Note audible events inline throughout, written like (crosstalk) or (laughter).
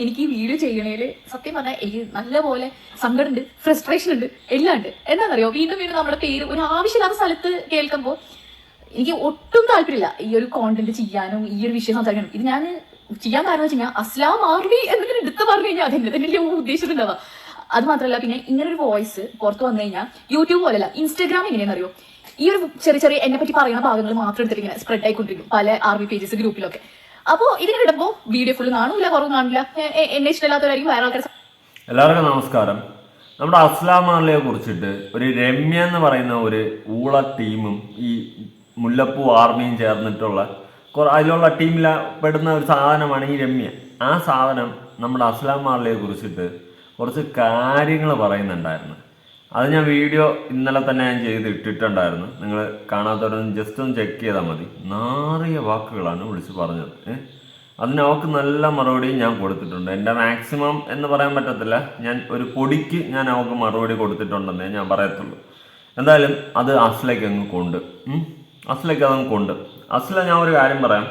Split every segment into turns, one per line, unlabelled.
എനിക്ക് ഈ വീഡിയോ ചെയ്യണേൽ സത്യം പറഞ്ഞാൽ എനിക്ക് നല്ലപോലെ സങ്കടമുണ്ട് ഫ്രസ്ട്രേഷൻ ഉണ്ട് എല്ലാം ഉണ്ട്. എന്താണെന്നറിയോ വീണ്ടും വീണ്ടും നമ്മുടെ പേര് ഒരു ആവശ്യമില്ലാത്ത സ്ഥലത്ത് കേൾക്കുമ്പോൾ എനിക്ക് ഒട്ടും താല്പര്യമില്ല. ഈ ഒരു കോണ്ടന്റ് ചെയ്യാനും ഈ ഒരു വിഷയം സംസാരിക്കാനും. ഇത് ഞാൻ ചെയ്യാൻ കാരണം വെച്ച് കഴിഞ്ഞാൽ അസ്ലാം ആർമി എന്നൊക്കെ എടുത്ത് പറഞ്ഞു കഴിഞ്ഞാൽ അതെന്നെ തന്നെ ഉദ്ദേശിച്ചിട്ടുണ്ടാവുക അത് മാത്രമല്ല പിന്നെ ഇങ്ങനെ ഒരു വോയിസ് പുറത്ത് വന്നു കഴിഞ്ഞാൽ യൂട്യൂബ് പോലല്ല ഇൻസ്റ്റാഗ്രാം എങ്ങനെയാണെന്നറിയോ ഈ ഒരു ചെറിയ ചെറിയ എന്നെ പറ്റി പറയുന്ന ഭാഗങ്ങൾ മാത്രം എടുത്തിട്ട് ഇങ്ങനെ സ്പ്രെഡ് ആയിക്കൊണ്ടിരിക്കും പല ആർമി പേജസ് ഗ്രൂപ്പിലൊക്കെ. അപ്പോൾ ഇതിങ്ങനെ ഇടുമ്പോൾ വീഡിയോ ഫുള്ള് കാണില്ല കുറവ് കാണില്ല എന്നെ ഇഷ്ടമില്ലാത്തവരായിരിക്കും വേറെ ആൾക്കാർ
എല്ലാവർക്കും നമസ്കാരം. നമ്മുടെ അസ്ലാം മാലിയെ കുറിച്ചിട്ട് ഒരു രമ്യ എന്ന് പറയുന്ന ഒരു ഊള ടീമും ഈ മുല്ലപ്പൂ ആർമിയും ചേർന്നിട്ടുള്ള അതിലുള്ള ടീമിൽ പെടുന്ന ഒരു സാധനമാണ് ഈ രമ്യ. ആ സാധനം നമ്മുടെ അസ്ലാം മാലിയെ കുറിച്ചിട്ട് കുറച്ച് കാര്യങ്ങൾ പറയുന്നുണ്ടായിരുന്നു. അത് ഞാൻ വീഡിയോ ഇന്നലെ തന്നെ ഞാൻ ചെയ്ത് ഇട്ടിട്ടുണ്ടായിരുന്നു. നിങ്ങൾ കാണാത്തവരൊന്ന് ജസ്റ്റ് ഒന്ന് ചെക്ക് ചെയ്താൽ മതി. നാറിയ വാക്കുകളാണ് വിളിച്ച് പറഞ്ഞത്. അതിന് അവൾക്ക് നല്ല മറുപടിയും ഞാൻ കൊടുത്തിട്ടുണ്ട്. എന്റെ മാക്സിമം എന്ന് പറയാൻ പറ്റത്തില്ല. ഞാൻ ഒരു പൊടിക്ക് ഞാൻ അവൾക്ക് മറുപടി കൊടുത്തിട്ടുണ്ടെന്നേ ഞാൻ പറയത്തുള്ളൂ. എന്തായാലും അത് അസ്ലേക്ക് അങ്ങ് കൊണ്ട്. അസ്ലേക്ക് അതങ്ങ് കൊണ്ട്. അസ്ല ഞാൻ ഒരു കാര്യം പറയാം.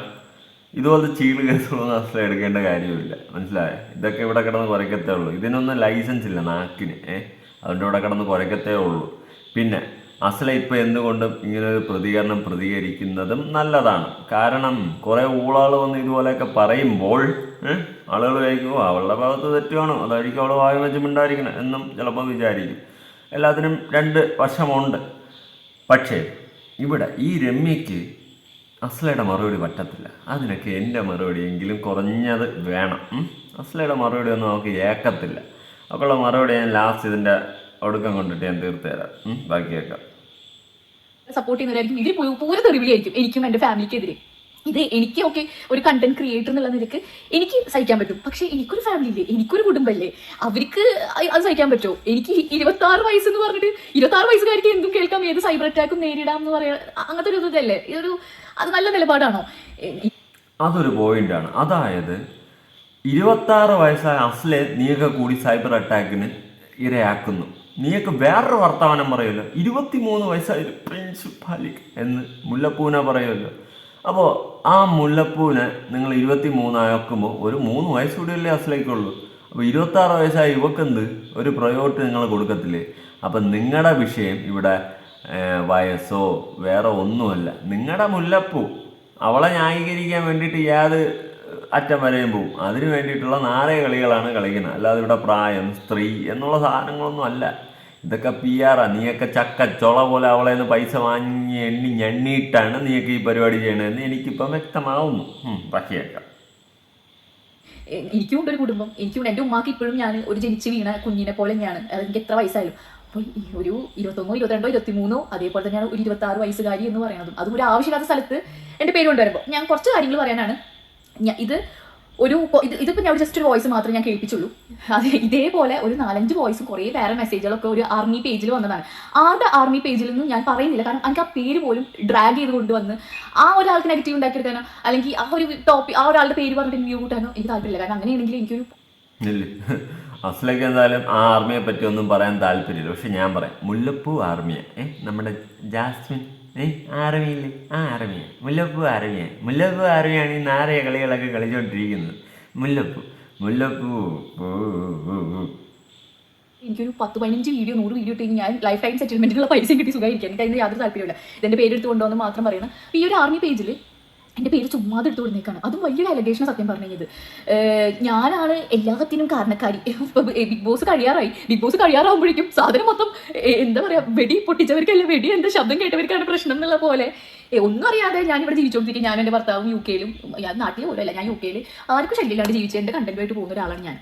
ഇതുപോലത്തെ ചീൾ കേസുകളൊന്നും അസ്ല എടുക്കേണ്ട കാര്യമില്ല. മനസ്സിലായേ? ഇതൊക്കെ ഇവിടെ കിടന്ന് കുറയ്ക്കത്തേ ഉള്ളൂ. ഇതിനൊന്നും ലൈസൻസ് ഇല്ല നാക്കിന്. ഏഹ് അതുകൊണ്ട് കൂടെ കിടന്ന് കുറയ്ക്കത്തേ ഉള്ളൂ. പിന്നെ അസല ഇപ്പോൾ എന്തുകൊണ്ടും ഇങ്ങനെ ഒരു പ്രതികരണം പ്രതികരിക്കുന്നതും നല്ലതാണ്. കാരണം കുറേ ഊളാൾ വന്ന് ഇതുപോലെയൊക്കെ പറയുമ്പോൾ ആളുകൾ വിചാരിക്കും "ഓ, അവളുടെ ഭാഗത്ത് തെറ്റുവാണോ അതായിരിക്കും അവൾ വായു വെച്ച് മിണ്ടായിരിക്കണം എന്നും ചിലപ്പോൾ വിചാരിക്കും. എല്ലാത്തിനും രണ്ട് വശമുണ്ട്. പക്ഷേ ഇവിടെ ഈ രമ്യയ്ക്ക് അസ്ലയുടെ മറുപടി പറ്റത്തില്ല. അതിനൊക്കെ എന്റെ മറുപടിയെങ്കിലും കുറഞ്ഞത് വേണം. അസ്ലയുടെ മറുപടി ഒന്നും നമുക്ക് ഏക്കത്തില്ല. അവളുടെ മറുപടി ഞാൻ ലാസ്റ്റ് ഇതിന്റെ ഒടുക്കം കൊണ്ടിട്ട് ഞാൻ തീർത്ത് തരാം. ഉം. ബാക്കി കേൾക്കാം
സപ്പോർട്ട് ചെയ്യുന്നവരായിരിക്കും. ഇതിൽ പൂ- പൂര തെറിവിളിയായിരിക്കും. എനിക്കും എന്റെ ഫാമിലിക്കെതിരെ. ഇത് എനിക്ക് ഓക്കെ ഒരു കണ്ടന്റ് ക്രിയേറ്റർ എന്നുള്ള നിലയ്ക്ക് എനിക്ക് സഹിക്കാൻ പറ്റും. പക്ഷെ എനിക്കൊരു ഫാമിലി ഇല്ലേ? എനിക്കൊരു കുടുംബമല്ലേ അവർക്ക് അത് സഹിക്കാൻ പറ്റുമോ? എനിക്ക് ഇരുപത്തി ആറ് വയസ്സ് എന്ന് പറഞ്ഞിട്ട് ഇരുപത്തി ആറ് വയസ്സുകാർക്ക് എന്തും കേൾക്കാം. ഏത് സൈബർ അറ്റാക്കും നേരിടാം എന്ന് പറയാ അങ്ങനത്തെ ഒരു ഇതല്ലേ? ഇതൊരു അത് നല്ല നിലപാടാണോ?
അതൊരു ആണ്. അതായത് ഇരുപത്താറ് വയസ്സായ അസ്ലെ നീയൊക്കെ കൂടി സൈബർ അറ്റാക്കിന് ഇരയാക്കുന്നു. നീയൊക്കെ വേറൊരു വർത്തമാനം പറയുമല്ലോ. ഇരുപത്തിമൂന്ന് വയസ്സായ ഒരു പ്രിൻസിപ്പാലിക് എന്ന് മുല്ലപ്പൂന പറയുമല്ലോ. അപ്പോൾ ആ മുല്ലപ്പൂനെ നിങ്ങൾ ഇരുപത്തി മൂന്നാക്കുമ്പോൾ ഒരു മൂന്ന് വയസ്സ് കൂടിയല്ലേ അസ്ലേക്കുള്ളൂ. അപ്പോൾ ഇരുപത്താറ് വയസ്സായ യുവക്കെന്ത്? ഒരു പ്രയോറിറ്റി നിങ്ങൾ കൊടുക്കത്തില്ലേ? അപ്പം നിങ്ങളുടെ വിഷയം ഇവിടെ വയസ്സോ വേറെ ഒന്നുമല്ല. നിങ്ങളുടെ മുല്ലപ്പൂ അവളെ ന്യായീകരിക്കാൻ വേണ്ടിയിട്ട് യാത് അറ്റം വരെയും പോവും. അതിന് വേണ്ടിയിട്ടുള്ള നാരക കളികളാണ് കളിക്കുന്നത്. അല്ലാതെ ഇവിടെ പ്രായം സ്ത്രീ എന്നുള്ള സാധനങ്ങളൊന്നും അല്ല. ഇതൊക്കെ പി ആറാ നീയൊക്കെ ചക്ക ചൊള പോലെ അവളെ നിന്ന് പൈസ വാങ്ങി എണ്ണി ഞണ്ണിയിട്ടാണ് നീയൊക്കെ ഈ പരിപാടി ചെയ്യണതെന്ന് എനിക്കിപ്പം വ്യക്തമാവുന്നു. ഉം, ബാക്കി
എനിക്കും ഉണ്ട് ഒരു കുടുംബം. എനിക്കും എന്റെ ഉമ്മാക്ക് ഇപ്പോഴും ഞാൻ ഒരു ജനിച്ച് വീണ കുഞ്ഞിനെ പോലെ തന്നെയാണ്. അത് എനിക്ക് എത്ര വയസ്സായാലും. അപ്പോൾ ഒരു ഇരുപത്തൊന്നോ ഇരുപത്തിരണ്ടോ ഇരുപത്തിമൂന്നോ അതേപോലെ തന്നെയാണ് ഒരു ഇരുപത്തി ആറ് വയസ്സുകാരി എന്ന് പറയുന്നതും. അതും ഒരു ആവശ്യമില്ലാത്ത സ്ഥലത്ത് എന്റെ പേര് കൊണ്ടുവരുമ്പോൾ ഞാൻ കുറച്ച് കാര്യങ്ങൾ പറയാനാണ്. ഞാൻ ഇത് ഒരു ഇതിപ്പോ ഞാൻ ജസ്റ്റ് ഒരു വോയിസ് മാത്രമേ ഞാൻ കേൾപ്പിച്ചുള്ളൂ. അത് ഇതേപോലെ ഒരു നാലഞ്ച് വോയിസ് കുറേ വേറെ മെസ്സേജുകളൊക്കെ ഒരു ആർമി പേജിൽ വന്നതാണ്. ആരുടെ ആർമി പേജിൽ നിന്നും ഞാൻ പറയുന്നില്ല. കാരണം എനിക്ക് ആ പേര് പോലും ഡ്രാഗ് ചെയ്ത് കൊണ്ടുവന്ന് ആ ഒരാൾക്ക് നെഗറ്റീവ് ഉണ്ടാക്കിയെടുക്കാനോ അല്ലെങ്കിൽ ആ ഒരു ടോപ്പിക് ആ ഒരാളുടെ പേര് പറഞ്ഞിട്ട് വ്യൂ കൂട്ടാനോ എനിക്ക് താല്പര്യമില്ല. കാരണം അങ്ങനെയാണെങ്കിൽ എനിക്കൊരു
ഇല്ല. അസ്ലയ്ക്ക് എന്തായാലും ആ ആർമിയെ പറ്റി ഒന്നും പറയാൻ താല്പര്യമില്ല. പക്ഷെ ഞാൻ പറയാം. മുല്ലപ്പൂ ആർമിയ ഏ നമ്മുടെ ജാസ്മിൻ. ഏ? ആർമിയില്ലേ ആ ആർമിയ മുല്ലപ്പൂ ആർമിയ മുല്ലപ്പൂ ആർമിയാണ് ഈ നാരയ കളികളൊക്കെ കളിച്ചുകൊണ്ടിരിക്കുന്നത് മുല്ലപ്പൂ. മുല്ലപ്പൂ.
എനിക്കൊരു പത്ത് പതിനഞ്ച് വീഡിയോ നൂറ് വീഡിയോ ഇട്ട് ഞാൻ ലൈഫ് ടൈം സെറ്റിൽമെന്റിനുള്ള പൈസ കിട്ടി. സുഖമായിരിക്കും. എനിക്ക് അതിന് യാതൊരു താല്പര്യമില്ല ഇതിന്റെ പേര് എടുത്ത് കൊണ്ടുവന്ന് മാത്രം പറയണം. ഈ ഒരു ആർമി പേജിൽ എന്റെ പേര് ചുമ്മാതെ എടുത്തു കൊടുത്തേക്കാണ് അതും വലിയൊരു അലഗേഷൻ സത്യം പറഞ്ഞു ഞാനാണ് എല്ലാത്തിനും കാരണക്കാരി. ബിഗ് ബോസ് കഴിയാറായി. ബിഗ് ബോസ് കഴിയാറാകുമ്പോഴേക്കും സാധനം മൊത്തം എന്താ പറയുക വെടി പൊട്ടിച്ചവർക്കല്ല വെടി എന്താ ശബ്ദം കേട്ടവർക്കാണ് പ്രശ്നം എന്നുള്ള പോലെ. ഒന്നും അറിയാതെ ഞാൻ ഇവിടെ ജീവിച്ചുകൊണ്ടിരിക്കും ഞാൻ എന്റെ ഭർത്താവും യു കെയിലും ഞാൻ നാട്ടിൽ പോലും അല്ല ഞാൻ യു കെയിൽ ആർക്കും ശല്യമില്ലാണ്ട് ജീവിച്ച് എന്റെ കണ്ടന്റുമായിട്ട് പോകുന്ന ഒരാളാണ് ഞാൻ.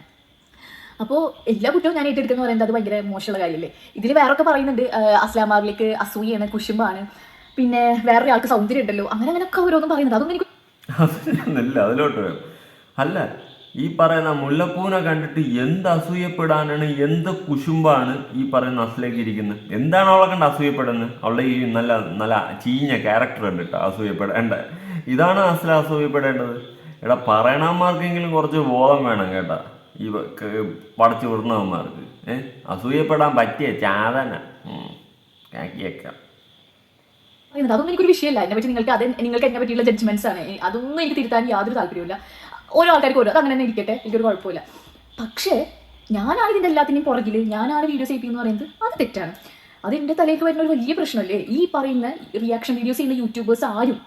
അപ്പോൾ എല്ലാ കുറ്റവും ഞാൻ ഏറ്റെടുക്കുന്ന പറയുന്നത് അത് ഭയങ്കര മോശമുള്ള കാര്യമല്ലേ? ഇതിൽ വേറൊക്കെ പറയുന്നുണ്ട് അസ്ലാമാറിലേക്ക് അസൂയാണ് കുശുമ്പാണ്. പിന്നെ വേറൊരാൾക്ക് സൗന്ദര്യം ഉണ്ടല്ലോ. അങ്ങനെ അങ്ങനെയൊക്കെ ഓരോന്നും പറയുന്നത് അതൊന്നും എനിക്ക്
അതിലൊന്നുമില്ല അതിലോട്ട് അല്ല ഈ പറയുന്ന മുല്ലപ്പൂവിനെ കണ്ടിട്ട് എന്ത് അസൂയപ്പെടാനാണ് എന്ത് കുശുമ്പാണ് ഈ പറയുന്ന അസിലേക്ക് ഇരിക്കുന്നത് എന്താണ് അവളെ കണ്ട് അസൂയപ്പെടുന്നത് അവളുടെ ഈ നല്ല നല്ല ചീഞ്ഞ ക്യാരക്ടർ ഉണ്ട് അസൂയപ്പെടേണ്ട. ഇതാണ് അസ്ല അസൂയപ്പെടേണ്ടത്. എടാ പറയണമാർക്കെങ്കിലും കുറച്ച് ബോധം വേണം കേട്ടാ ഈ പടച്ചു വിടുന്നവന്മാർക്ക്. ഏഹ് അസൂയപ്പെടാൻ പറ്റിയ ചാതന. ഉം.
പറയുന്നത്. അതൊന്നും എനിക്കൊരു വിഷയമല്ല. എന്നെ പറ്റി നിങ്ങൾക്ക് അത് നിങ്ങൾക്ക് എന്നെ പറ്റിയുള്ള ജഡ്ജ്മെന്റ്സ് ആണ്. അതൊന്നും എനിക്ക് തിരുത്താൻ യാതൊരു താല്പര്യമില്ല ഓരോ ആൾക്കാർക്ക് ഓരോ അത് അങ്ങനെ തന്നെ ഇരിക്കട്ടെ. എനിക്കൊരു കുഴപ്പമില്ല പക്ഷേ ഞാനാണ് ഇതിന്റെ എല്ലാത്തിന്റെയും പുറകിൽ ഞാനാണ് വീഡിയോസ് എന്ന് പറയുന്നത്. അത് തെറ്റാണ്. അത് എന്റെ തലയിലേക്ക് വരുന്ന ഒരു വലിയ പ്രശ്നമല്ലേ? ഈ പറയുന്ന റിയാക്ഷൻ വീഡിയോസ് ചെയ്യുന്ന യൂട്യൂബേഴ്സ് ആരും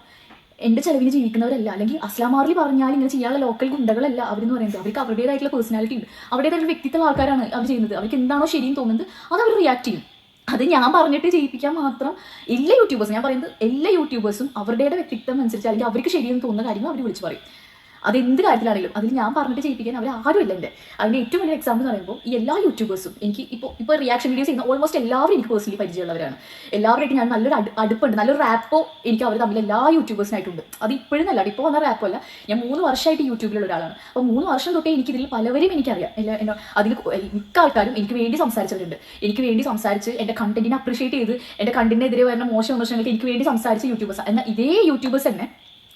എന്റെ ചെലവിന് ജീവിക്കുന്നവരല്ല. അല്ലെങ്കിൽ അസ്ലാമാറിൽ പറഞ്ഞാൽ ഇങ്ങനെ ചെയ്യാനുള്ള ലോക്കൽ ഗുണ്ടകളല്ല അവരെന്ന് പറയുന്നത്. അവർക്ക് അവരുടേതായിട്ടുള്ള പേഴ്സണാലിറ്റി ഉണ്ട്. അവരുടേതായിട്ടുള്ള വ്യക്തിത്വ ആൾക്കാരാണ് അവർ ചെയ്യുന്നത്. അവർക്ക് എന്താണോ ശരിയെന്ന് തോന്നുന്നത് അത് അവർ റിയാക്ട് ചെയ്യും. അത് ഞാൻ പറഞ്ഞിട്ട് ചെയ്യിപ്പിക്കാൻ മാത്രം എല്ലാ യൂട്യൂബേഴ്സും ഞാൻ പറയുന്നത് എല്ലാ യൂട്യൂബേഴ്സും അവരുടെ വ്യക്തിത്വം അനുസരിച്ച് അല്ലെങ്കിൽ അവർക്ക് ശരിയെന്ന് തോന്നുന്ന കാര്യങ്ങൾ അവർ വിളിച്ചു പറയും. അത് എന്ത് കാര്യത്തിലാണെങ്കിലും അതിൽ ഞാൻ പറഞ്ഞിട്ട് ചെയ്യിപ്പിക്കാൻ അവർ ആരും ഇല്ല എന്റെ അതിന്റെ ഏറ്റവും വലിയ എക്സാമ്പിൾ എന്ന് പറയുമ്പോൾ ഈ എല്ലാ യൂട്യൂബേഴ്സും എനിക്ക് ഇപ്പോൾ ഇപ്പോൾ റിയാക്ഷൻ വീഡിയോസ് ചെയ്യുന്ന ഓൾമോസ്റ്റ് എല്ലാവരും എനിക്ക് പേഴ്സണലി പരിചയമുള്ളവരാണ്. എല്ലാവരുമായിട്ട് ഞാൻ നല്ലൊരു അടു അടുപ്പുണ്ട്. നല്ലൊരു റാപ്പോ എനിക്ക് അവർ തമ്മിൽ എല്ലാ യൂട്യൂബേഴ്സിനായിട്ടുണ്ട് അത് ഇപ്പോഴും നല്ല ഇപ്പോൾ വന്ന റാപ്പോ അല്ല. ഞാൻ മൂന്ന് വർഷമായിട്ട് യൂട്യൂബിലുള്ള ഒരാളാണ്. അപ്പോൾ മൂന്ന് വർഷം തൊട്ടേ എനിക്ക് ഇതിൽ പലവരും എനിക്കറിയാം. എല്ലാ എന്നോ അതിൽ മിക്ക ആൾക്കാരും എനിക്ക് വേണ്ടി സംസാരിച്ചവരുണ്ട്. എനിക്ക് വേണ്ടി സംസാരിച്ച് എന്റെ കണ്ടന്റിനെ അപ്രീഷിയേറ്റ് ചെയ്ത് എന്റെ കണ്ടന്റിനെതിരെ വരുന്ന മോശം വിമർശനങ്ങൾക്ക് എനിക്ക് വേണ്ടി സംസാരിച്ച യൂട്യൂബേഴ്സ് എന്നാൽ ഇതേ യൂട്യൂബേഴ്സ് തന്നെ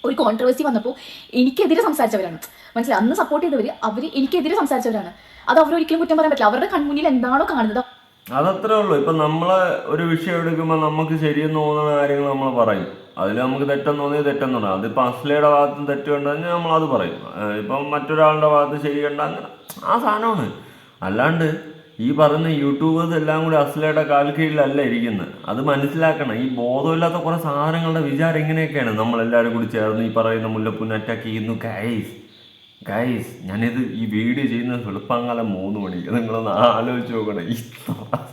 ഒരു കോൺട്രവേഴ്സി വന്നപ്പോൾ എനിക്കെതിരെ സംസാരിച്ചവരാണ്. മനസ്സിലായി? അന്ന് സപ്പോർട്ട് ചെയ്തവർ അവർ എനിക്കെതിരെ സംസാരിച്ചവരാണ്. അത് അവരൊരിക്കലും കുറ്റം പറയാൻ പറ്റില്ല. അവരുടെ കൺമുന്നിൽ എന്താണോ കാണുന്നത്.
അതത്രേ ഉള്ളൂ. ഇപ്പൊ നമ്മൾ ഒരു വിഷയം എടുക്കുമ്പോൾ നമുക്ക് ശരിയെന്ന് തോന്നുന്ന കാര്യങ്ങൾ നമ്മൾ പറയും. അതിൽ നമുക്ക് തെറ്റെന്ന് തോന്നിയത് തെറ്റെന്ന് പറയാം. അതിപ്പോ അസ്ലയുടെ ഭാഗത്ത് തെറ്റ് നമ്മൾ അത് പറയും. ഇപ്പം മറ്റൊരാളുടെ ഭാഗത്ത് ശരി കണ്ട അങ്ങനെ ആ സാധനമാണ്. അല്ലാണ്ട് ഈ പറയുന്ന യൂട്യൂബേഴ്സ് എല്ലാം കൂടി അസ്ലയുടെ കാൽ കീഴിലല്ല ഇരിക്കുന്നത്. അത് മനസ്സിലാക്കണം. ഈ ബോധമില്ലാത്ത കുറേ സാധനങ്ങളുടെ വിചാരം ഇങ്ങനെയൊക്കെയാണ്. നമ്മളെല്ലാവരും കൂടി ചേർന്ന് ഈ പറയുന്ന മുല്ലപ്പുന്ന അറ്റാക്ക് ചെയ്യുന്നു. ഗൈസ് ഗൈസ് ഞാനിത് ഈ വീഡിയോ ചെയ്യുന്നത് വെളുപ്പാങ്കാലം മൂന്ന് മണിക്ക് നിങ്ങളൊന്ന് ആലോചിച്ച് നോക്കണം. ഈ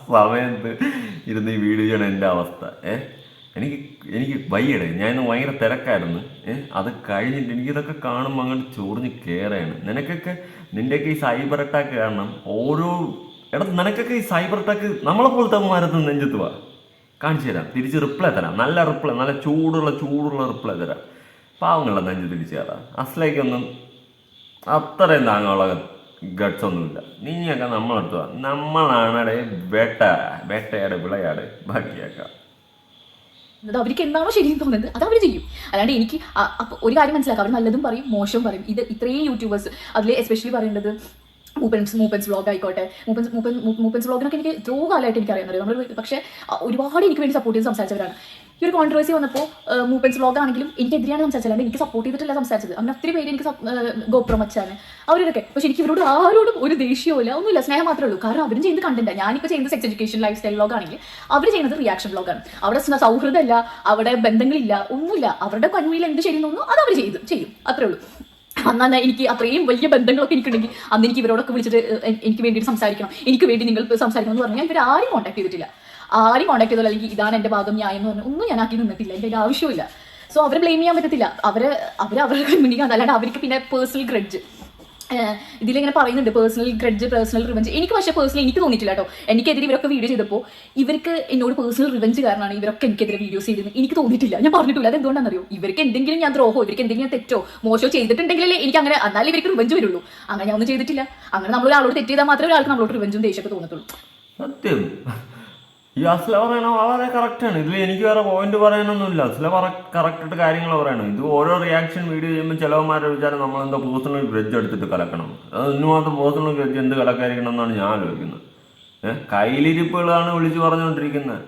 സമയത്ത് ഇരുന്ന് ഈ വീഡിയോ ചെയ്യണം എന്റെ അവസ്ഥ. ഏ? എനിക്ക് എനിക്ക് വയ്യടെ. ഞാൻ ഇന്ന് ഭയങ്കര തിരക്കായിരുന്നു. ഏ? അത് കഴിഞ്ഞിട്ട് എനിക്കിതൊക്കെ കാണുമ്പോൾ അങ്ങോട്ട് ചോറിഞ്ഞ് കയറുകയാണ് നിനക്കൊക്കെ നിന്റെയൊക്കെ ഈ സൈബർ അറ്റാക്ക് കാരണം ഓരോ എടാ നിനക്കൊക്കെ ഈ സൈബർ ടെക്ക് നമ്മളെ പോലത്തെ മാരത്ത് നെഞ്ചത്ത് വാ. കാണിച്ചു തരാം. തിരിച്ച് റിപ്ലൈ തരാം. നല്ല റിപ്ലൈ നല്ല ചൂടുള്ള ചൂടുള്ള റിപ്ലൈ തരാം. പാവങ്ങളുടെ നെഞ്ച് തിരിച്ചു തരാം അസ്ലേക്കൊന്നും അത്രയും താങ്ങാനുള്ള ഗട്ട്സ് ഒന്നുമില്ല നീയൊക്കെ നമ്മളെടുത്തു നമ്മളാണടെ വേട്ട വേട്ടയാട് വിളയാട് ബാക്കിയാക്കാം.
അത് അവർക്ക് എന്താണോ ശരിയെന്ന് തോന്നുന്നത് അത് അവർ ചെയ്യും. അല്ലാണ്ട് എനിക്ക് ഒരു കാര്യം മനസ്സിലാക്കാം. അവർ നല്ലതും പറയും മോശം പറയും. ഇത് ഇത്രയും യൂട്യൂബേഴ്സ് അതിൽ എസ്പെഷ്യലി പറയേണ്ടത് മൂപ്പൻസ് മൂപ്പൻസ് വ്ളോഗ് ആയിക്കോട്ടെ. മൂപ്പൻസ് മൂപ്പൻ മൂപ്പൻസ് വ്ളോഗിനൊക്കെ എനിക്ക് എത്രയോ കാലമായിട്ട് എനിക്ക് അറിയാൻ നമ്മൾ പക്ഷേ ഒരുപാട് എനിക്ക് വേണ്ടി സപ്പോർട്ട് ചെയ്ത് സംസാരിച്ചവരാണ്. ഈ ഒരു കോൺട്രവേഴ്സി വന്നപ്പോൾ മൂപ്പൻസ് വ്ളോഗ് ആണെങ്കിലും എനിക്കെതിരെയാണ് സംസാരിച്ചത്. സംസാരിച്ചാലും എനിക്ക് സപ്പോർട്ട് ചെയ്തിട്ടില്ല സംസാരിച്ചത്. അങ്ങനെ ഒത്തിരി പേര് എനിക്ക് ഗോപ്രം വച്ചാണ് അവരൊക്കെ പക്ഷെ എനിക്ക് ഇവരോട് ആരോടും ഒരു ദേഷ്യമില്ല ഒന്നുമില്ല സ്നേഹം മാത്രമേ ഉള്ളൂ. കാരണം അവരും ചെയ്യുന്ന കണ്ടന്റ് ഞാനിപ്പോൾ ചെയ്യുന്നത് sex education lifestyle vlog ആണെങ്കിൽ അവർ ചെയ്യുന്നത് റിയാക്ഷൻ വ്ളോഗാണ് അവിടെ സൗഹൃദമല്ല അവിടെ ബന്ധങ്ങളില്ല ഒന്നുമില്ല. അവരുടെ കൺമുന്നിൽ എന്ത് ശരി അത് അവർ ചെയ്തു ചെയ്യും. അത്രേ ഉള്ളൂ. അന്നാ എനിക്ക് അത്രയും വലിയ ബന്ധങ്ങളൊക്കെ എനിക്കുണ്ടെങ്കിൽ അന്ന് എനിക്ക് ഇവരോടൊക്കെ വിളിച്ചിട്ട് എനിക്ക് വേണ്ടിയിട്ട് സംസാരിക്കണം. എനിക്ക് വേണ്ടി നിങ്ങൾ സംസാരിക്കണം എന്ന് പറഞ്ഞാൽ ഇവർ ആരും കോൺടാക്ട് ചെയ്തിട്ടില്ല. ആരും കോൺടാക്ട് ചെയ്തില്ല അല്ലെങ്കിൽ ഇതാണ് എന്റെ ഭാഗം ന്യായം എന്ന് പറഞ്ഞാൽ ഒന്നും ഞാൻ ആക്കി നിന്നിട്ടില്ല. എന്റെ ഒരു ആവശ്യമില്ല സോ അവരെ ബ്ലെയിം ചെയ്യാൻ പറ്റത്തില്ല. അവരെ അവർ അവരുടെ കമ്മ്യൂണിറ്റി അതല്ലാണ്ട് അവർക്ക് പിന്നെ പേഴ്സണൽ ഗ്രഡ്ജ് ഇതിലിങ്ങനെ പറയുന്നുണ്ട് പേഴ്സണൽ ഗ്രഡ്ജ് പേഴ്സണൽ റിവഞ്ച് എനിക്ക് പക്ഷേ പേഴ്സണലി എനിക്ക് തോന്നിയിട്ടില്ല കേട്ടോ. എനിക്കെതിരെ ഇവരൊക്കെ വീഡിയോ ചെയ്തപ്പോൾ ഇവർക്ക് എന്നോട് പേഴ്സണൽ റിവഞ്ച് കാരണമാണ് ഇവരൊക്കെ എനിക്കെതിരെ വീഡിയോസ് ചെയ്തത്. എനിക്ക് തോന്നിയിട്ടില്ല. ഞാൻ പറഞ്ഞിട്ടില്ല. അത് എന്തുകൊണ്ടാണെന്നറിയോ ഇവർക്ക് എന്തെങ്കിലും ഞാൻ ദ്രോഹോ ഇവർക്ക് എന്തെങ്കിലും തെറ്റോ മോശമോ ചെയ്തിട്ടുണ്ടെങ്കിലേ എനിക്ക് അങ്ങനെ എന്നാലും ഇവർക്ക് റിവഞ്ച് വരുള്ളൂ. അങ്ങനെ ഞാൻ ഒന്നും ചെയ്തിട്ടില്ല. അങ്ങനെ നമ്മൾ ഒരാളോട് തെറ്റ് ചെയ്താൽ മാത്രമേ ഒരാൾക്ക് നമ്മളോട് റിവഞ്ചും ദേഷ്യമൊക്കെ തോന്നത്തുള്ളൂ.
സത്യം. ഈ അസ്ല പറയണ വളരെ കറക്റ്റാണ് ഇതിൽ എനിക്ക് വേറെ പോയിന്റ് പറയാനൊന്നുമില്ല. അസ്ല കറക്റ്റായിട്ട് കാര്യങ്ങൾ പറയണം. ഇത് ഓരോ റിയാക്ഷൻ വീഡിയോ ചെയ്യുമ്പോൾ ചിലവന്മാരുടെ വിചാരം നമ്മൾ എന്താ പേഴ്സണൽ ഗ്രജ് എടുത്തിട്ട് കലക്കണം. അത് ഇന്ന് മാത്രം പേഴ്സണൽ ഗ്രജ് എന്ത് കലക്കായിരിക്കണം എന്നാണ് ഞാൻ ആലോചിക്കുന്നത്. ഏഹ് കയ്യിലിരിപ്പുകളാണ് വിളിച്ച് പറഞ്ഞുകൊണ്ടിരിക്കുന്നത്.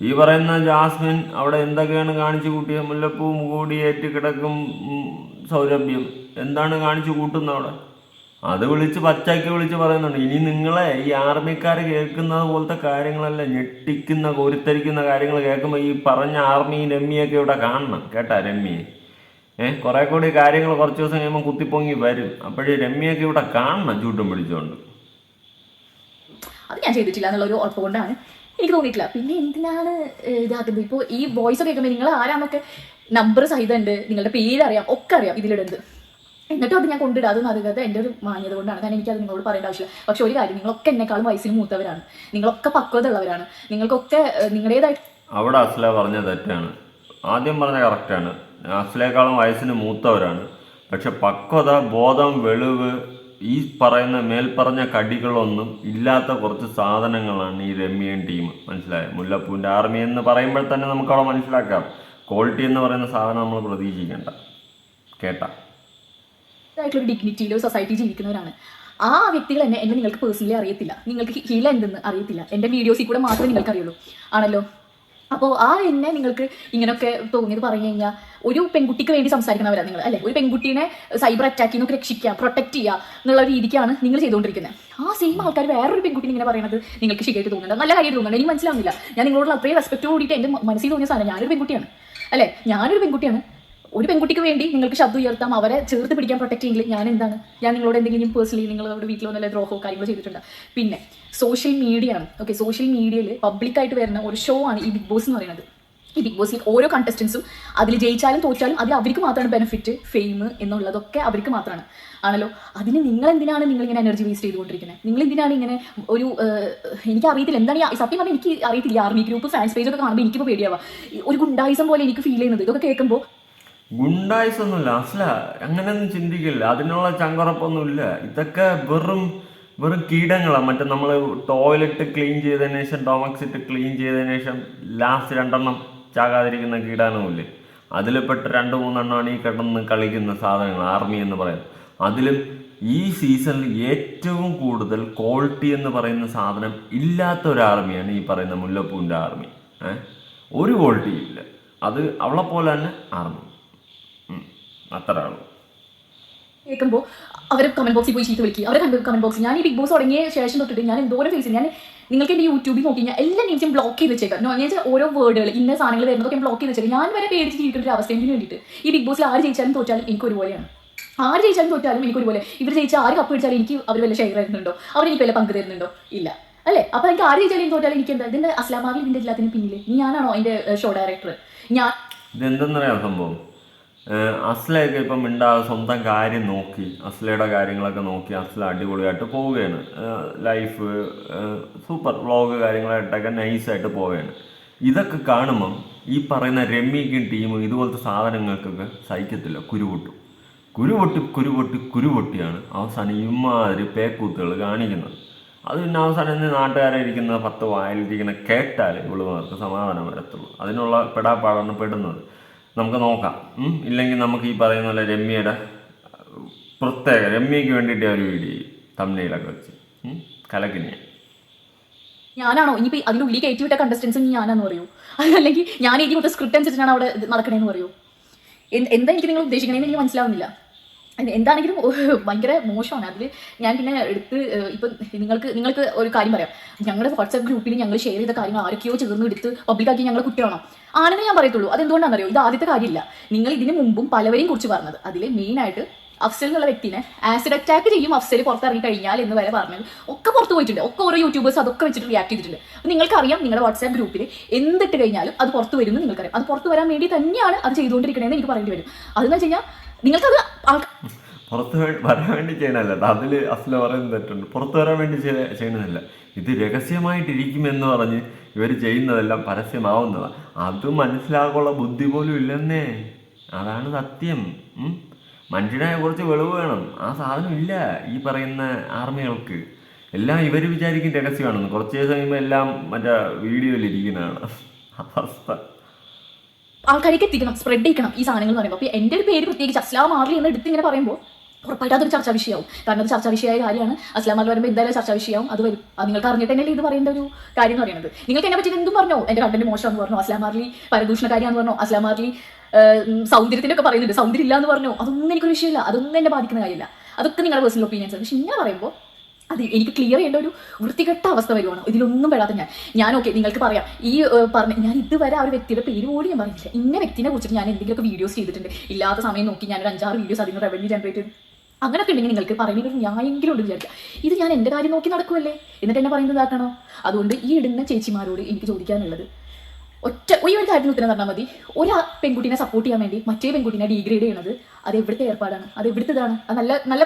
ഈ പറയുന്ന ജാസ്മിൻ അവിടെ എന്തൊക്കെയാണ് കാണിച്ചു കൂട്ടിയത് മുല്ലപ്പൂ മുകൂടി ഏറ്റ് കിടക്കും സൗരഭ്യം. എന്താണ് കാണിച്ചു കൂട്ടുന്നത് അവിടെ? അത് വിളിച്ച് പച്ചയ്ക്ക് വിളിച്ച് പറയുന്നുണ്ട്. ഇനി നിങ്ങളെ ഈ ആർമിക്കാർ കേൾക്കുന്നത് പോലത്തെ കാര്യങ്ങളല്ല ഞെട്ടിക്കുന്ന കോരിത്തരിക്കുന്ന കാര്യങ്ങൾ കേൾക്കുമ്പോൾ ഈ പറഞ്ഞ ആർമി രമ്യൊക്കെ ഇവിടെ കാണണം. കേട്ടാ രമ്യയെ ഏഹ് കുറെ കൂടി കാര്യങ്ങൾ കുറച്ച് ദിവസം കഴിയുമ്പോൾ കുത്തിപ്പൊങ്ങി വരും. അപ്പോഴേ രമ്യൊക്കെ ഇവിടെ കാണണം ചൂട്ടും പിടിച്ചുകൊണ്ട്
അത് ഞാൻ ചെയ്തിട്ടില്ല എന്നുള്ള ഒരു ഉറപ്പ് കൊണ്ടാണ് എനിക്ക് തോന്നിയിട്ടില്ല. പിന്നെ എന്തിനാണ് ഇതാക്കുന്നത്? ഇപ്പോൾ ഈ വോയിസ് കേൾക്കുമ്പോൾ നിങ്ങൾ ആരാന്നൊക്കെ നമ്പർ സഹിതം ഉണ്ട് നിങ്ങളുടെ പേര് അറിയാം ഒക്കെ അറിയാം ഇതിലിടുന്നത് എന്നിട്ടും അത് ഞാൻ കൊണ്ടിടാതെ അറിയാതെ എന്റെ ഒരു മാന്യത കൊണ്ടാണ്. കാരണം എനിക്കത് നിങ്ങളോട് പറയേണ്ട ആവശ്യമില്ല പക്ഷെ ഒരു കാര്യം നിങ്ങളൊക്കെ എന്നെക്കാളും വയസ്സിന് മൂത്തവരാണ്. നിങ്ങളൊക്കെ പക്വത ഉള്ളവരാണ് നിങ്ങൾക്കൊക്കെ നിങ്ങളുടേതായിട്ട്
അവിടെ അസ്ല പറഞ്ഞ തെറ്റാണ്. ആദ്യം പറഞ്ഞ കറക്റ്റാണ് അസ്ലേക്കാളും വയസ്സിന് മൂത്തവരാണ്. പക്ഷെ പക്വത ബോധം വെളിവ് ഈ പറയുന്ന മേൽപ്പറഞ്ഞ കടികളൊന്നും ഇല്ലാത്ത കുറച്ച് സാധനങ്ങളാണ് ഈ രമ്യൻ ടീം. മനസ്സിലായോ? മുല്ലപ്പൂവിന്റെ ആർമി എന്ന് പറയുമ്പോൾ തന്നെ നമുക്കവിടെ മനസ്സിലാക്കാം. ക്വാളിറ്റി എന്ന് പറയുന്ന സാധനം നമ്മൾ പ്രതീക്ഷിക്കേണ്ട. കേട്ടാ?
ആയിട്ടുള്ള ഒരു ഡിഗ്നിറ്റിയിലോ സൊസൈറ്റി ജീവിക്കുന്നവരാണ്. ആ വ്യക്തികൾ എന്നെ എന്നെ നിങ്ങൾക്ക് പേഴ്സണലി അറിയത്തില്ല. നിങ്ങൾക്ക് ഹീല എന്തെന്ന് അറിയത്തില്ല. എന്റെ വീഡിയോസിൽ കൂടെ മാത്രമേ നിങ്ങൾക്ക് അറിയുള്ളൂ. ആണല്ലോ? അപ്പോൾ ആ എന്നെ നിങ്ങൾക്ക് ഇങ്ങനെയൊക്കെ തോന്നിയത് പറഞ്ഞു കഴിഞ്ഞാൽ ഒരു പെൺകുട്ടിക്ക് വേണ്ടി സംസാരിക്കുന്നവരാണ് നിങ്ങൾ അല്ലെ? ഒരു പെൺകുട്ടീനെ സൈബർ അറ്റാക്കിൽ നിന്നൊക്കെ രക്ഷിക്കുക പ്രൊട്ടക്ട് ചെയ്യുക എന്നുള്ള രീതിക്കാണ് നിങ്ങൾ ചെയ്തുകൊണ്ടിരിക്കുന്നത് ആ സെയിം ആൾക്കാർ വേറൊരു പെൺകുട്ടി ഇങ്ങനെ പറയുന്നത് നിങ്ങൾക്ക് ശരിയായിട്ട് തോന്നുന്നുണ്ട്. നല്ല കാര്യമായിട്ട് തോന്നുന്നുണ്ട്. എനിക്ക് മനസ്സിലാവുന്നില്ല. ഞാൻ നിങ്ങളോട് അത്രയും റെസ്പെക്ട് കൂടിയിട്ട് എന്റെ മനസ്സിൽ തോന്നിയ സാധനം ഞാനൊരു പെൺകുട്ടിയാണ്. അല്ലെ? ഞാനൊരു പെൺകുട്ടിയാണ്. ഒരു പെൺകുട്ടിക്ക് വേണ്ടി നിങ്ങൾക്ക് ശബ്ദം ഉയർത്താം അവരെ ചേർത്ത് പിടിക്കാൻ പ്രൊട്ടക്ട് ചെയ്യെങ്കിൽ ഞാൻ എന്താണ്? ഞാൻ നിങ്ങളോട് എന്തെങ്കിലും പേഴ്സണലി നിങ്ങളോട് വീട്ടിൽ വന്നല്ല ദ്രോഹമോ കാര്യങ്ങളോ ചെയ്തിട്ടുണ്ട്? പിന്നെ സോഷ്യൽ മീഡിയ ആണ് ഓക്കെ സോഷ്യൽ മീഡിയയിൽ പബ്ലിക്കായിട്ട് വരുന്ന ഒരു ഷോ ആണ് ഈ ബിഗ് ബോസ് എന്ന് പറയുന്നത്. ഈ ബിഗ് ബോസിൽ ഓരോ കണ്ടസ്റ്റൻസും അതിൽ ജയിച്ചാലും തോറ്റാലും അതിൽ അവർക്ക് മാത്രമാണ് ബെനിഫിറ്റ് ഫെയിം എന്നുള്ളതൊക്കെ അവർക്ക് മാത്രമാണ്. ആണല്ലോ? അതിന് നിങ്ങൾ എന്തിനാണ് നിങ്ങൾ ഇങ്ങനെ എനർജി വേസ്റ്റ് ചെയ്തുകൊണ്ടിരിക്കുന്നത്? നിങ്ങൾ എന്തിനാണ് ഇങ്ങനെ ഒരു എനിക്ക് അറിയത്തില്ല. എന്താണ് സത്യം പറഞ്ഞാൽ എനിക്ക് അറിയത്തില്ല. ആർമി ഗ്രൂപ്പ് ഫാൻസ് പേജ് ഒക്കെ കാണുമ്പോൾ എനിക്കിപ്പോൾ പേടിയാവാം. ഒരു ഗുണ്ടായിസം പോലെ എനിക്ക് ഫീൽ ചെയ്യുന്നത്. ഇതൊക്കെ കേൾക്കുമ്പോൾ
ഗുണ്ടായിസ് ഒന്നുമില്ല അസല അങ്ങനെയൊന്നും ചിന്തിക്കില്ല അതിനുള്ള ചങ്കറപ്പൊന്നുമില്ല. ഇതൊക്കെ വെറും വെറും കീടങ്ങളാണ് മറ്റേ നമ്മൾ ടോയ്ലറ്റ് ക്ലീൻ ചെയ്തതിന് ശേഷം ഡൊമക്സിറ്റ് ക്ലീൻ ചെയ്തതിന് ശേഷം ലാസ്റ്റ് രണ്ടെണ്ണം ചാകാതിരിക്കുന്ന കീടാണുമില്ലേ? അതിൽപ്പെട്ട രണ്ട് മൂന്നെണ്ണമാണ് ഈ കിടന്ന് കളിക്കുന്ന സാധനങ്ങൾ ആർമി എന്ന് പറയുന്നത്. അതിലും ഈ സീസണിൽ ഏറ്റവും കൂടുതൽ ക്വാളിറ്റി എന്ന് പറയുന്ന സാധനം ഇല്ലാത്ത ഒരു ആർമിയാണ് ഈ പറയുന്ന മുല്ലപ്പൂവിന്റെ ആർമി. ഒരു ക്വാളിറ്റി ഇല്ല. അത് അവളെ പോലെ തന്നെ ആർമി. അത്ര ഉള്ളൂ
കേൾക്കുമ്പോൾ അവരെ കമന്റ് ബോക്സിൽ പോയി ചീത്ത വിളിക്കുക അവരെ കമന്റ് ബോക്സ് ഞാൻ ഈ ബിഗ് ബോസ് തുടങ്ങിയ ശേഷം തൊട്ടിട്ട് ഞാൻ എന്തോരം ഫേസ് ഞാൻ നിങ്ങൾക്ക് എന്റെ യൂട്യൂബിൽ നോക്കി കഴിഞ്ഞാൽ എല്ലാ ന്യൂസും ബ്ലോക്ക് ചെയ്ത് വെച്ചേക്കാം. ഞാൻ വെച്ചാൽ ഓരോ വേർഡുകൾ ഇന്ന സാധനങ്ങൾ വരുന്നതൊക്കെ ബ്ലോക്ക് ചെയ്ത് വെച്ചേക്കാം. ഞാൻ വരെ പേടിച്ച് ജീവിക്കുന്ന ഒരു അവസ്ഥയിൽ വേണ്ടിയിട്ട്. ഈ ബിഗ് ബോസിൽ ആര് ജയിച്ചാലും തോറ്റാലും എനിക്ക് ഒരുപോലെയാണ്. ആര് ജയിച്ചാലും തോറ്റാലും എനിക്ക് ഒരുപോലെ. ഇവർ ജയിച്ചാൽ ആര് കപ്പ് പിടിച്ചാലും എനിക്ക് അവർ വല്ല ഷെയർ തരുന്നുണ്ടോ? അവർ എനിക്ക് വല്ല പങ്ക് തരുന്നുണ്ടോ? ഇല്ല. അല്ലേ? അപ്പോൾ എനിക്ക് ആര് ജയിച്ചാലും തോറ്റാലും എനിക്ക് എന്താ? ഇതിന്റെ അസ്ലാമാവിൽ ഇതിന്റെ എല്ലാത്തിനും പിന്നിൽ ഞാനാണോ അതിന്റെ ഷോ ഡയറക്ടർ ഞാൻ
ഇതെന്തെന്നറിയാം സംഭവം? അസ്ലയൊക്കെ ഇപ്പം മിണ്ടാതെ സ്വന്തം കാര്യം നോക്കി അസ്ലയുടെ കാര്യങ്ങളൊക്കെ നോക്കി അസ്ല അടിപൊളിയായിട്ട് പോവുകയാണ്. ലൈഫ് സൂപ്പർ വ്ളോഗ് കാര്യങ്ങളായിട്ടൊക്കെ നൈസായിട്ട് പോവുകയാണ്. ഇതൊക്കെ കാണുമ്പം ഈ പറയുന്ന രമ്യക്കും ടീമും ഇതുപോലത്തെ സാധനങ്ങൾക്കൊക്കെ സഹിക്കത്തില്ല കുരുപൊട്ടും. കുരുപൊട്ടി കുരുപൊട്ടി കുരുപൊട്ടിയാണ് അവസാനം ഇമാതിരി പേക്കൂത്തുകൾ കാണിക്കുന്നത്. അത് പിന്നെ അവസാനം ഇന്ന് നാട്ടുകാരെ ഇരിക്കുന്ന പത്ത് വായിലിരിക്കുന്ന കേട്ടാൽ ഇവളുമാർക്ക് സമാധാനം വരത്തുള്ളൂ. അതിനുള്ള പെടാപ്പാടാണ് പെടുന്നത്. നമുക്ക് നോക്കാം. ഇല്ലെങ്കിൽ നമുക്ക് ഈ പറയുന്ന പോലെ രമ്യയുടെ പ്രത്യേക രമ്യയ്ക്ക് വേണ്ടിയിട്ട് ഒരു വീഡിയോ ചെയ്യും തമ്മിലൊക്കെ വെച്ച്. കലക്കിനെ.
ഞാനാണോ? ഇനിയിപ്പോ അതിന്റെ ഉള്ളിൽ കയറ്റി വിട്ട കണ്ടസ്റ്റൻസ് ഞാനാന്ന് പറയൂ. അല്ലെങ്കിൽ ഞാൻ എനിക്ക് മൊത്തം സ്ക്രിപ്റ്റ് അനുസരിച്ചാണ് അവിടെ നടക്കണേന്ന് പറയൂ. എന്ത്- എനിക്ക് നിങ്ങൾ ഉദ്ദേശിക്കണേന്ന് എനിക്ക് മനസ്സിലാവുന്നില്ല. എന്താണെങ്കിലും ഭയങ്കര മോശമാണ്. അതിൽ ഞാൻ പിന്നെ എടുത്ത് ഇപ്പം നിങ്ങൾക്ക് നിങ്ങൾക്ക് ഒരു കാര്യം പറയാം. ഞങ്ങളുടെ വാട്സാപ്പ് ഗ്രൂപ്പിൽ ഞങ്ങൾ ഷെയർ ചെയ്ത കാര്യങ്ങൾ ആരൊക്കെയോ ചേർന്ന് എടുത്ത് പബ്ലിക്കാക്കി ഞങ്ങൾ കുറ്റമാണോ ആണെന്ന് ഞാൻ പറയത്തുള്ളൂ. അതെന്തുകൊണ്ടാണെന്നറിയോ? ഇത് ആദ്യത്തെ കാര്യമില്ല. നിങ്ങൾ ഇതിന് മുമ്പും പലവരെയും കുറിച്ച് പറഞ്ഞത്. അതിൽ മെയിനായിട്ട് അഫ്സൽ എന്നുള്ള വ്യക്തിനെ ആസിഡ് അറ്റാക്ക് ചെയ്യും അഫ്സൽ പുറത്തിറങ്ങി കഴിഞ്ഞാൽ എന്ന് വരെ പറഞ്ഞത്. ഒക്കെ പുറത്ത് പോയിട്ടുണ്ട്. ഒക്കെ ഓരോ യൂട്യൂബേഴ്സ് അതൊക്കെ വെച്ചിട്ട് റിയാക്ട് ചെയ്തിട്ടുണ്ട്. അപ്പോൾ നിങ്ങൾക്കറിയാം നിങ്ങളുടെ വാട്സാപ്പ് ഗ്രൂപ്പിൽ എന്തിട്ട് കഴിഞ്ഞാലും അത് പുറത്ത് വരുമെന്ന് നിങ്ങൾക്കറിയാം. അത് പുറത്ത് വരാൻ വേണ്ടി തന്നെയാണ് അത് ചെയ്തുകൊണ്ടിരിക്കണതെന്ന് എനിക്ക് പറയേണ്ടി വരും. അതെന്ന് വെച്ച് കഴിഞ്ഞാൽ നിങ്ങൾക്കത്
പുറത്ത് വരാൻ വേണ്ടി ചെയ്യണല്ല അതിൽ അസ്ല പറയുന്നത് തെറ്റുണ്ട്. പുറത്ത് വരാൻ വേണ്ടി ചെയ്യണതല്ല ഇത് രഹസ്യമായിട്ടിരിക്കുമെന്ന് പറഞ്ഞ് ഇവർ ചെയ്യുന്നതെല്ലാം പരസ്യമാവുന്നതാണ് അത് മനസ്സിലാക്കാനുള്ള ബുദ്ധി പോലും ഇല്ലെന്നേ. അതാണ് സത്യം? മനുഷ്യനെ കുറച്ച് വെളിവ് വേണം. ആ സാധനം ഇല്ല ഈ പറയുന്ന ആർമികൾക്ക്. എല്ലാം ഇവർ വിചാരിക്കും രഹസ്യമാണെന്ന്. കുറച്ച് ദിവസം കഴിയുമ്പോൾ എല്ലാം മറ്റേ വീഡിയോയിൽ ഇരിക്കുന്നതാണ്. (laughs) അവസ്ഥ.
ആൾക്കാർക്ക് എത്തിക്കണം സ്പ്രെഡ് ചെയ്യണം ഈ സാധനങ്ങൾ എന്ന് പറയുമ്പോൾ അപ്പോൾ എന്റെ ഒരു പേര് പ്രത്യേകിച്ച് അസ്ലാം മാറി എന്ന് എടുത്ത് ഇങ്ങനെ പറയുമ്പോൾ ഉറപ്പായിട്ട് അതൊരു ചർച്ചാ വിഷയമാവും. കാരണം അത് ചർച്ചാ വിഷയമായ കാര്യമാണ്. അസ്ലാം മാറി വരുമ്പോൾ എന്തായാലും ചർച്ചാ വിഷയമാവും. അത് വരും. അത് നിങ്ങൾക്ക് അറിഞ്ഞിട്ട് തന്നെയല്ലേ ഇത് പറയേണ്ട ഒരു കാര്യം എന്ന് പറയുന്നത്. നിങ്ങൾക്ക് എന്നെ പറ്റി എന്തും പറഞ്ഞോ? എന്റെ കണ്ടന്റ് മോശമാണെന്ന് പറഞ്ഞു? അസ്ലാം മാർലി കാര്യമാണെന്ന് പറഞ്ഞു? അസ്ലാം മാർലി സൗന്ദര്യത്തിനൊക്കെ പറയുന്നുണ്ട്. സൗന്ദര്യം ഇല്ല എന്ന് പറഞ്ഞു? അതൊന്നും എനിക്കൊരു വിഷയമില്ല. അതൊന്നും എന്നെ ബാധിക്കുന്ന കാര്യമില്ല. അതൊക്കെ നിങ്ങളുടെ പേഴ്സണൽ ഒപ്പീനിയൻസ് പക്ഷെ ഇങ്ങനെ പറയുമ്പോൾ അത് എനിക്ക് ക്ലിയർ ചെയ്യേണ്ട ഒരു വൃത്തികെട്ട അവസ്ഥ വരുവാണ്. ഇതിലൊന്നും പെടാത്ത ഞാൻ. ഞാൻ ഓക്കെ നിങ്ങൾക്ക് പറയാം. ഈ പറഞ്ഞ ഞാൻ ഇതുവരെ ആ ഒരു വ്യക്തിയുടെ പേര് പോലും ഞാൻ പറഞ്ഞില്ല ഇന്ന വ്യക്തിനെ കുറിച്ചിട്ട് ഞാൻ എന്തെങ്കിലുമൊക്കെ വീഡിയോസ് ചെയ്തിട്ടുണ്ട്. ഇല്ലാത്ത സമയം നോക്കി ഞാൻ അഞ്ചാറ് വീഡിയോസ് അതിന് റവന്യൂ ജനറേറ്റ് ചെയ്തു അങ്ങനെയൊക്കെ ഉണ്ടെങ്കിൽ നിങ്ങൾക്ക് പറയുന്ന ഒരു ന്യായെങ്കിലും ഉണ്ട് വിചാരിക്കുക ഇത് ഞാൻ എന്റെ കാര്യം നോക്കി നടക്കുമല്ലേ എന്നിട്ട് എന്നെ പറയുന്നത് ഇതാക്കണോ? അതുകൊണ്ട് ഈ ഇടുന്ന ചേച്ചിമാരോട് എനിക്ക് ചോദിക്കാനുള്ളത്. ഒറ്റ ഈ ഒരു കാര്യത്തിന് ഉത്തരം തന്നാൽ മതി. ഒരു പെൺകുട്ടിനെ സപ്പോർട്ട് ചെയ്യാൻ വേണ്ടി മറ്റേ പെൺകുട്ടിനെ ഡീഗ്രേഡ് ചെയ്യണത് അത് എവിടുത്തെ ഏർപ്പാടാണ്? അത് എവിടുത്തെ ഇതാണ് അത് നല്ല നല്ല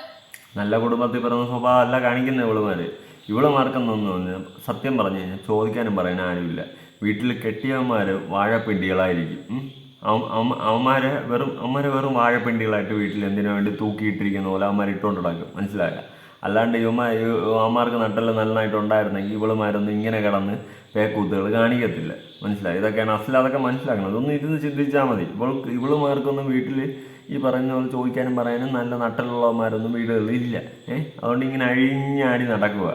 നല്ല കുടുംബത്തിൽ പിറന്ന സ്വഭാവം അല്ല കാണിക്കുന്ന ഇവളുമാര്. ഇവളുമാർക്കെന്നൊന്നും സത്യം പറഞ്ഞു കഴിഞ്ഞാൽ ചോദിക്കാനും പറയാൻ ആരുമില്ല. വീട്ടിൽ കെട്ടിയവന്മാർ വാഴപ്പിണ്ടികളായിരിക്കും. അവന്മാരെ വെറും അവന്മാരെ വെറും വാഴപ്പിണ്ടികളായിട്ട് വീട്ടിൽ എന്തിനു വേണ്ടി തൂക്കിയിട്ടിരിക്കുന്ന പോലെ അവന്മാർ ഇട്ടുകൊണ്ട് നടക്കും മനസ്സിലായില്ല അല്ലാണ്ട് ഇവന്മാർ അവന്മാർക്ക് നട്ടൽ നല്ലതായിട്ട് ഉണ്ടായിരുന്നെങ്കിൽ ഇവളുമാരൊന്നും ഇങ്ങനെ കിടന്ന് പേക്കൂത്തുകൾ കാണിക്കത്തില്ല. മനസ്സിലായി? ഇതൊക്കെയാണ് അസല അതൊക്കെ മനസ്സിലാക്കണം. ഇതൊന്നും ഇരുന്ന് ചിന്തിച്ചാൽ മതി. ഇവൾക്ക് ഇവളുമാർക്കൊന്നും വീട്ടിൽ ഈ പറയുന്ന പോലെ ചോദിക്കാനും പറയാനും നല്ല നട്ടലുള്ളവന്മാരൊന്നും വീടുകളിൽ ഇല്ല. ഏഹ് അതുകൊണ്ട് ഇങ്ങനെ അഴിഞ്ഞാടി നടക്കുക.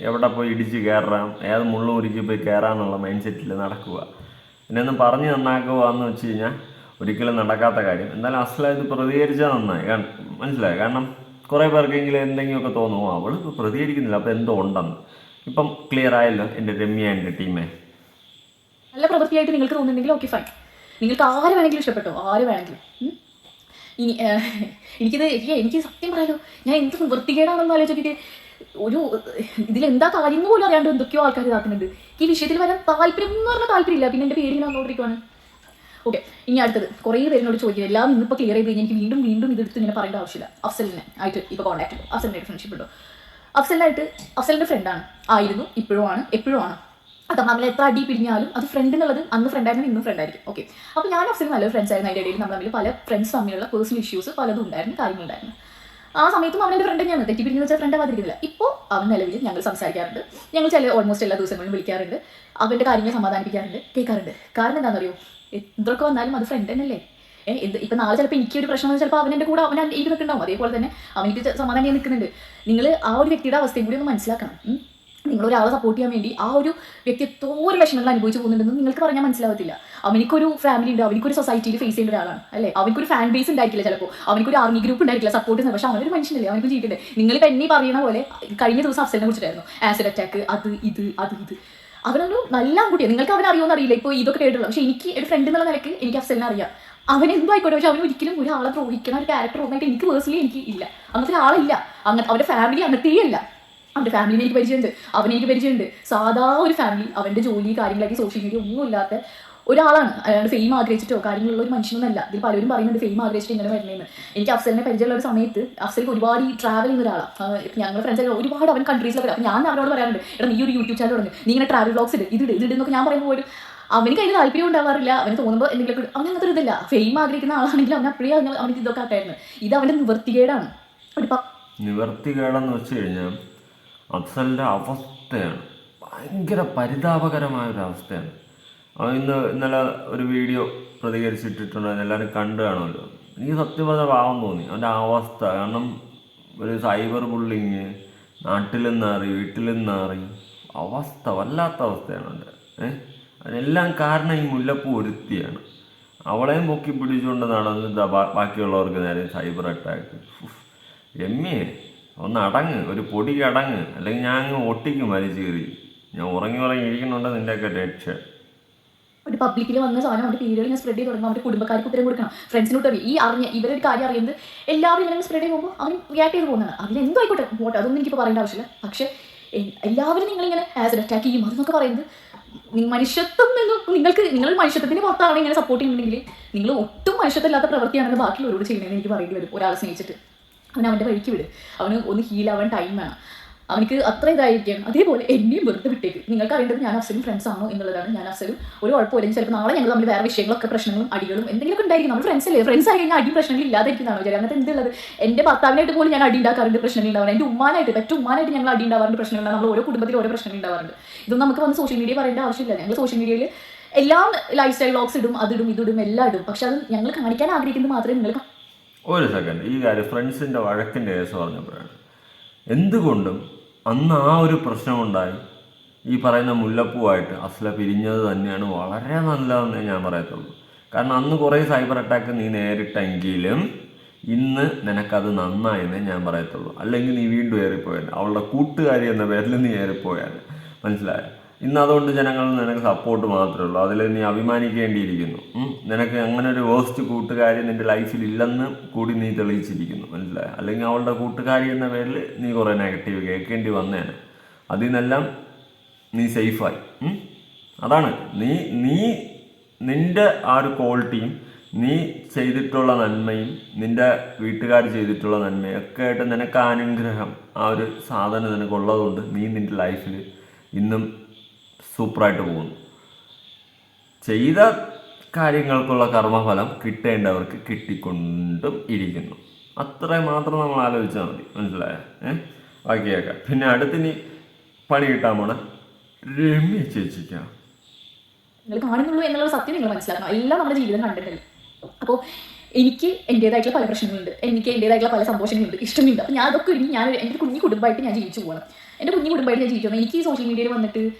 എവിടെ പോയി ഇടിച്ച് കയറാം ഏത് മുള്ളുമുറിക്ക് പോയി കയറാന്നുള്ള മൈൻഡ് സെറ്റിൽ നടക്കുക. എന്നെയൊന്നും പറഞ്ഞ് നന്നാക്കുക എന്ന് വെച്ച് കഴിഞ്ഞാൽ ഒരിക്കലും നടക്കാത്ത കാര്യം. എന്നാലും അസലായത് പ്രതികരിച്ചാൽ നന്നായി. മനസ്സിലായി? കാരണം കുറേ പേർക്കെങ്കിലും എന്തെങ്കിലുമൊക്കെ തോന്നുമോ അവൾ പ്രതികരിക്കുന്നില്ല. അപ്പോൾ എന്തോ ഉണ്ടെന്ന്. ഇപ്പം ക്ലിയർ ആയല്ലോ എന്റെ രമ്യ എന്റെ ടീമേ
നല്ല പ്രവൃത്തിയായിട്ട് നിങ്ങൾക്ക് തോന്നുന്നുണ്ടെങ്കിൽ ഓക്കെ ഫൈൻ നിങ്ങൾക്ക് ആര് വേണമെങ്കിലും ഇഷ്ടപ്പെട്ടോ? ആര് വേണമെങ്കിലും. ഇനി എനിക്കിത് എനിക്ക് സത്യം പറയാലോ ഞാൻ എന്ത് വൃത്തികേടാണെന്ന് ആലോചിച്ചിട്ട് ഒരു ഇതിലെന്താ കാര്യം എന്ന് പോലും അറിയാണ്ട് എന്തൊക്കെയോ ആൾക്കാർ ഇതാക്കുന്നുണ്ട്. ഈ വിഷയത്തിൽ വരാൻ താല്പര്യം എന്ന് പറഞ്ഞാൽ താല്പര്യമില്ല. പിന്നെ എന്റെ ഞാൻ നോക്കിയിരിക്കുവാണ് ഓക്കെ ഇനി അടുത്തത്. കുറേ പേരിനോട് ചോദിക്കുക എല്ലാം ഇന്നിപ്പോൾ ക്ലിയർ ചെയ്ത് കഴിഞ്ഞാൽ എനിക്ക് വീണ്ടും വീണ്ടും ഇതെടുത്ത് ഇങ്ങനെ പറയേണ്ട ആവശ്യമില്ല. അഫ്സലിനെ ആയിട്ട് ഇപ്പോൾ കോൺടാക്ട് ഉണ്ടോ അഫ്സലിന്റെ ഫ്രണ്ട്ഷിപ്പ് ഉണ്ടോ? അഫ്സലിനായിട്ട് അഫ്സലിന്റെ ഫ്രണ്ടാണ് ആയിരുന്നു. ഇപ്പോഴും ആണ്. എപ്പോഴും ആണ്. അത് നമ്മൾ എത്ര അടി പിരിഞ്ഞാലും അത് ഫ്രണ്ട് എന്നുള്ളത് അന്ന് ഫ്രണ്ടായിരുന്നു ഇന്നും ഫ്രണ്ടായിരിക്കും ഓക്കെ അപ്പോൾ ഞാൻ അഫ്സൽ നല്ലൊരു ഫ്രണ്ട്സ് ആയിരുന്നു. അതിന്റെ ഇടയിൽ നമ്മൾ തമ്മിൽ പല ഫ്രണ്ട്സ് തമ്മിലുള്ള പേഴ്സണൽ ഇഷ്യൂസ് പലതും ഉണ്ടായിരുന്നു കാര്യങ്ങളുണ്ടായിരുന്നു ആ സമയത്തും അവന്റെ ഫ്രണ്ട് തന്നെയാണ്. തെറ്റി പിരിഞ്ഞെന്ന് വെച്ചാൽ ഫ്രണ്ട് ആവാതിരിക്കുന്നില്ല. ഇപ്പോൾ അവൻ നിലവിൽ ഞങ്ങൾ സംസാരിക്കാറുണ്ട്. ഞങ്ങൾ ചില ഓൾമോസ്റ്റ് എല്ലാ ദിവസങ്ങളും വിളിക്കാറുണ്ട്. അവന്റെ കാര്യങ്ങൾ സമാധാനിപ്പിക്കാറുണ്ട് കേൾക്കാറുണ്ട്. കാരണം എന്താണെന്നറിയോ? എന്തൊക്കെ വന്നാലും അത് ഫ്രണ്ട് തന്നെയല്ലേ? എന്ത് ഇപ്പം നാളെ ചിലപ്പോൾ എനിക്ക് ഒരു പ്രശ്നം ചിലപ്പോൾ അവന്റെ കൂടെ അവൻ എനിക്ക് നിൽക്കുന്നുണ്ടാവും അതേപോലെ തന്നെ അവനിക്ക് സമാധാനം ചെയ്യാൻ നിൽക്കുന്നുണ്ട്. നിങ്ങൾ ആ ഒരു വ്യക്തിയുടെ അവസ്ഥയും കൂടി ഒന്ന് മനസ്സിലാക്കണം. ഒരാളെ സപ്പോർട്ട് ചെയ്യാൻ വേണ്ടി ആ ഒരു വ്യക്തി എത്തോരം വിഷമങ്ങൾ അനുഭവിച്ചു പോകുന്നുണ്ടെന്ന് നിങ്ങൾക്ക് പറഞ്ഞാൽ മനസ്സിലാവത്തില്ല. അവനിക്കൊരു ഫാമിലി ഉണ്ട് അവനിക്കൊരു സൊസൈറ്റിയിൽ ഫേസ് ചെയ്യേണ്ട ഒരാളാണ് അല്ലേ? അവനിക്കൊരു ഫാൻ ബേസ് ഉണ്ടായിരിക്കില്ല ചിലപ്പോൾ അവനിക്കൊരു ആർമി ഗ്രൂപ്പ് ഉണ്ടായിരിക്കില്ല സപ്പോർട്ട് ചെയ്യുന്നത് പക്ഷേ അവനൊരു മനുഷ്യനല്ലേ? അവനൊക്കെ ജീവിക്കണ്ടേ നിങ്ങൾ എന്നെ പറയുന്ന പോലെ കഴിഞ്ഞ ദിവസം അഫ്സലിനെ കുറിച്ചിട്ടായിരുന്നു ആസിഡ് അറ്റാക്ക് അത് ഇത് അത് ഇത്. അവനൊരു നല്ല ആൺകുട്ടിയാണ് നിങ്ങൾക്ക് അവനെ അറിയുമെന്ന് അറിയില്ല. ഇപ്പോൾ ഇതൊക്കെ കേട്ടുള്ളൂ പക്ഷേ എനിക്ക് ഒരു ഫ്രണ്ട് എന്നുള്ള നിലയ്ക്ക് എനിക്ക് അഫ്സലിനെ അറിയാം. അവൻ എന്തോ ആയിക്കോട്ടെ പക്ഷെ അവൻ ഒരിക്കലും ഒരാളെ ദ്രോഹിക്കുന്ന ഒരു ക്യാരക്ടർ ഒന്നായിട്ട് എനിക്ക് പേഴ്സണലി എനിക്ക് ഇല്ല. അങ്ങനത്തെ ഒരാളില്ല. അങ്ങനെ അവന്റെ ഫാമിലി അങ്ങനത്തെ അല്ല. അവന്റെ ഫാമിലിനെ എനിക്ക് പരിചയമുണ്ട്. അവൻ എനിക്ക് പരിചയമുണ്ട്. സാധാ ഒരു ഫാമിലി അവന്റെ ജോലി കാര്യങ്ങളൊക്കെ സോഷ്യൽ മീഡിയ ഒന്നും ഇല്ലാത്ത ഒരാളാണ്. അയാൾ ഫെയിം ആഗ്രഹിച്ചിട്ടോ കാര്യങ്ങളുള്ള ഒരു മനുഷ്യനൊന്നല്ല. ഇതിൽ പലരും പറയുന്നുണ്ട് ഫെയിം ആഗ്രഹിച്ചിട്ട് ഇങ്ങനെ വരണമെന്ന് എനിക്ക് അഫ്സലിനെ പരിചയമുള്ള ഒരു സമയത്ത് അഫ്സലിക്ക് ഒരുപാട് ഈ ട്രാവൽ ചെയ്യുന്ന ഒരാളാണ് ഞങ്ങൾ ഫ്രണ്ട്സ് ഒരുപാട് അവൻ കൺട്രീസിലൊക്കെ അപ്പം ഞാൻ അവനോട് പറയാറുണ്ട് എടാ നീ ഒരു യൂട്യൂബ് ചാനൽ തുടങ്ങി. നീ ഇങ്ങനെ ട്രാവൽ ബ്ലോഗ്സ് ഇട്. ഇത് ഇത് ഇടുന്നൊക്കെ ഞാൻ പറയുമ്പോൾ പോലും അവന് അതിന് താല്പര്യം ഉണ്ടാവാറില്ല. അവന് തോന്നുമ്പോൾ എന്തെങ്കിലും അവൻ അങ്ങനത്തെ ഒരു ഇതില്ല. ഫെയിം ആഗ്രഹിക്കുന്ന ആളാണെങ്കിൽ അവൻ അപ്പോഴേ അവന് ഇതൊക്കെ ആക്കായിരുന്നു ഇത് അവന്റെ നിവർത്തികേടാണ്. ഒരു
നിവർത്തികേടെന്ന് വെച്ച് കഴിഞ്ഞാൽ അഫ്സലിന്റെ അവസ്ഥയാണ് ഭയങ്കര പരിതാപകരമായ ഒരു അവസ്ഥയാണ്. ഇന്ന് ഇന്നലെ ഒരു വീഡിയോ പ്രതികരിച്ചിട്ടിട്ടുണ്ടായിരുന്നു എല്ലാവരും കണ്ടു കാണുമല്ലോ. എനിക്ക് സത്യം പറഞ്ഞ തോന്നി. അവന്റെ അവസ്ഥ. കാരണം ഒരു സൈബർ ബുള്ളിങ് നാട്ടിൽ നിന്നാറി വീട്ടിൽ നിന്നാറി. അവസ്ഥ വല്ലാത്ത അവസ്ഥയാണ് അവന്റെ ഏഹ് അതിനെല്ലാം കാരണം ഈ മുല്ലപ്പൂ ഒരുത്തിയാണ്. അവളെയും പൊക്കി പിടിച്ചുകൊണ്ട് നടന്ന് ബാക്കിയുള്ളവർക്ക് നേരെ സൈബർ അറ്റാക്ക്. രമ്യേ ഒന്ന് അടങ്ങ് ഒരു പൊടി അടങ്ങ്. അല്ലെങ്കിൽ ഞാൻ അങ്ങ് ഒട്ടിക്കും വലിച്ചു കയറി ഞാൻ ഉറങ്ങി ഉറങ്ങി ഇരിക്കുന്നുണ്ട് നിന്റെയൊക്കെ രക്ഷ.
ഒരു പബ്ലിക്കിൽ വന്ന സാധനം അവരുടെ പീരിയഡ് ഞാൻ സ്പ്രെഡ് ചെയ്ത് തുടങ്ങും. അവരുടെ കുടുംബക്കാർക്ക് ഉത്തരം കൊടുക്കണം. ഫ്രണ്ട്സിനോട്ട് ഈ അറിഞ്ഞ ഇവരൊരു കാര്യം അറിയുന്നത് എല്ലാവരും ഇങ്ങനെ സ്പ്രെഡ് ചെയ്യുമ്പോൾ അവൻ റിയാക്ട് ചെയ്ത് പോകുന്നതാണ്. അതിൽ എന്തോ ആയിക്കോട്ടെ പോട്ടെ അതൊന്നും എനിക്ക് പറയേണ്ട ആവശ്യമില്ല. പക്ഷേ എല്ലാവരും നിങ്ങളിങ്ങനെ ആസിഡ് അറ്റാക്ക് ചെയ്യും. അതെന്നൊക്കെ പറയുന്നത് മനുഷ്യത്വം നിന്നും നിങ്ങൾക്ക് നിങ്ങൾ മനുഷ്യത്വത്തിന് പുറത്താണ് ഇങ്ങനെ സപ്പോർട്ട് ചെയ്യുന്നുണ്ടെങ്കിൽ നിങ്ങൾ ഒട്ടും മനുഷ്യത്വമില്ലാത്ത പ്രവൃത്തിയാണെന്ന് ബാക്കിയുള്ളവരോട് ചെയ്യുന്നതെന്ന് എനിക്ക് പറയേണ്ടി വരും. ഒരാളെ സ്നേഹിച്ചിട്ട്. അവൻ അവന്റെ വഴിക്ക് വിട്. അവന് ഒന്ന് ഹീലാവാൻ ടൈം വേണം. അവനിക്ക് അത്ര ഇതായിരിക്കും അതേപോലെ എന്നെയും വെറുതെ വിട്ടേക്ക്. നിങ്ങൾക്ക് അറിയേണ്ടത് ഞാൻ അഫ്സലും ഫ്രണ്ട്സ് ആണോ എന്നുള്ളതാണ്. ഞാൻ അഫ്സലും ഒരു കുഴപ്പമില്ലെങ്കിൽ ചിലപ്പോൾ നാളെ ഞങ്ങൾ തമ്മിൽ വേറെ വിഷയങ്ങളൊക്കെ പ്രശ്നങ്ങളും അടികളും എന്തെങ്കിലുമൊക്കെ ഉണ്ടായിരിക്കും. നമ്മൾ ഫ്രണ്ട്സ് അല്ലേ? ഫ്രണ്ട്സ് ആയി കഴിഞ്ഞാൽ അടി പ്രശ്നങ്ങൾ ഇല്ലാതിരിക്കുന്നതാണ്? വിചാരം. അങ്ങനത്തെ എന്തുള്ളത് എന്റെ ഭർത്താവിനായിട്ട് പോലും ഞാൻ അടി ഉണ്ടാക്കാറുണ്ട് പ്രശ്നങ്ങൾ ഉണ്ടാവാറുണ്ട്. എന്റെ ഉമ്മാനായിട്ട് പറ്റും ഉമ്മാനായിട്ട് ഞങ്ങൾ അടി ഉണ്ടാവാറുണ്ട് പ്രശ്നങ്ങൾ നമ്മൾ ഓരോ കുടുംബത്തിൽ ഓരോ പ്രശ്നങ്ങൾ ഉണ്ടാവാറുണ്ട്. ഇതൊന്നും നമുക്ക് വന്ന് സോഷ്യൽ മീഡിയ പറയേണ്ട ആവശ്യമില്ല. ഞങ്ങൾ സോഷ്യൽ മീഡിയയിൽ എല്ലാം ലൈഫ് സ്റ്റൈൽ വ്ളോഗ്സ് ഇടും അതിടും ഇതിടും എല്ലാം ഇടും. പക്ഷെ അത് ഞങ്ങൾ കാണിക്കാൻ ആഗ്രഹിക്കുന്നത് മാത്രമേ നിങ്ങൾ
ഒരു സെക്കൻഡ് ഈ കാര്യം ഫ്രണ്ട്സിന്റെ വഴക്കിന്റെ കേസ് പറഞ്ഞപ്പോഴാണ്. എന്തുകൊണ്ടും അന്ന് ആ ഒരു പ്രശ്നമുണ്ടായി. ഈ പറയുന്ന മുല്ലപ്പൂവായിട്ട് അസ്ല പിരിഞ്ഞത് തന്നെയാണ് വളരെ നല്ലതെന്ന് ഞാൻ പറയത്തുള്ളൂ. കാരണം അന്ന് കുറേ സൈബർ അറ്റാക്ക് നീ നേരിട്ടെങ്കിലും ഇന്ന് നിനക്കത് നന്നായെന്നേ ഞാൻ പറയത്തുള്ളൂ. അല്ലെങ്കിൽ നീ വീണ്ടും ഏറിപ്പോയാൽ അവളുടെ കൂട്ടുകാരി എന്ന പേരിൽ നീ ഏറിപ്പോയാൽ മനസ്സിലായോ? ഇന്ന് അതുകൊണ്ട് ജനങ്ങൾ നിനക്ക് സപ്പോർട്ട് മാത്രമേ ഉള്ളൂ. അതിൽ നീ അഭിമാനിക്കേണ്ടിയിരിക്കുന്നു. നിനക്ക് അങ്ങനെ ഒരു വേസ്റ്റ് കൂട്ടുകാരി നിന്റെ ലൈഫിൽ ഇല്ലെന്ന് കൂടി നീ തെളിയിച്ചിരിക്കുന്നു. മനസ്സിലായ? അല്ലെങ്കിൽ അവളുടെ കൂട്ടുകാരി എന്ന പേരിൽ നീ കുറേ നെഗറ്റീവ് കേൾക്കേണ്ടി വന്നേനെ. അതിൽ നിന്നെല്ലാം നീ സേഫായി. അതാണ്. നീ നീ നിന്റെ ആ ഒരു ക്വാളിറ്റിയും നീ ചെയ്തിട്ടുള്ള നന്മയും നിന്റെ വീട്ടുകാർ ചെയ്തിട്ടുള്ള നന്മയും ഒക്കെ ആയിട്ട് നിനക്ക് അനുഗ്രഹം ആ ഒരു സാധനം നിനക്കുള്ളതുകൊണ്ട് നീ നിന്റെ ലൈഫിൽ ഇന്നും സൂപ്പറായിട്ട് പോകുന്നു. ചെയ്ത കാര്യങ്ങൾക്കുള്ള കർമ്മഫലം കിട്ടേണ്ടവർക്ക് കിട്ടിക്കൊണ്ടും ഇരിക്കുന്നു. അത്ര മാത്രം നമ്മൾ ആലോചിച്ചാൽ മതി. മനസ്സിലായ? ഏഹ് ബാക്കിയൊക്കെ പിന്നെ അടുത്തിനി പണി കിട്ടാൻ പോണ. രമ്യ ചേച്ചിക്കാം.
കാണുന്നുള്ളൂ എന്നുള്ള സത്യം നിങ്ങൾ മനസ്സിലാക്കണം. എല്ലാം നമ്മുടെ ജീവിതം കണ്ടിട്ടില്ല അപ്പോൾ എനിക്ക് എന്റേതായിട്ടുള്ള പല പ്രശ്നങ്ങളുണ്ട്. എനിക്ക് എന്റേതായിട്ടുള്ള പല സന്തോഷങ്ങളുണ്ട്. ഇഷ്ടമുണ്ട് അപ്പോൾ ഞാൻ അതൊക്കെ ഒരുങ്ങി ഞാൻ എന്റെ കുഞ്ഞു കുടുംബമായിട്ട് ഞാൻ ജീവിച്ചു പോകണം. എന്റെ കുഞ്ഞു കുടുംബമായിട്ട് ഞാൻ ജീവിച്ചു എനിക്ക് സോഷ്യൽ മീഡിയയിൽ വന്നിട്ട്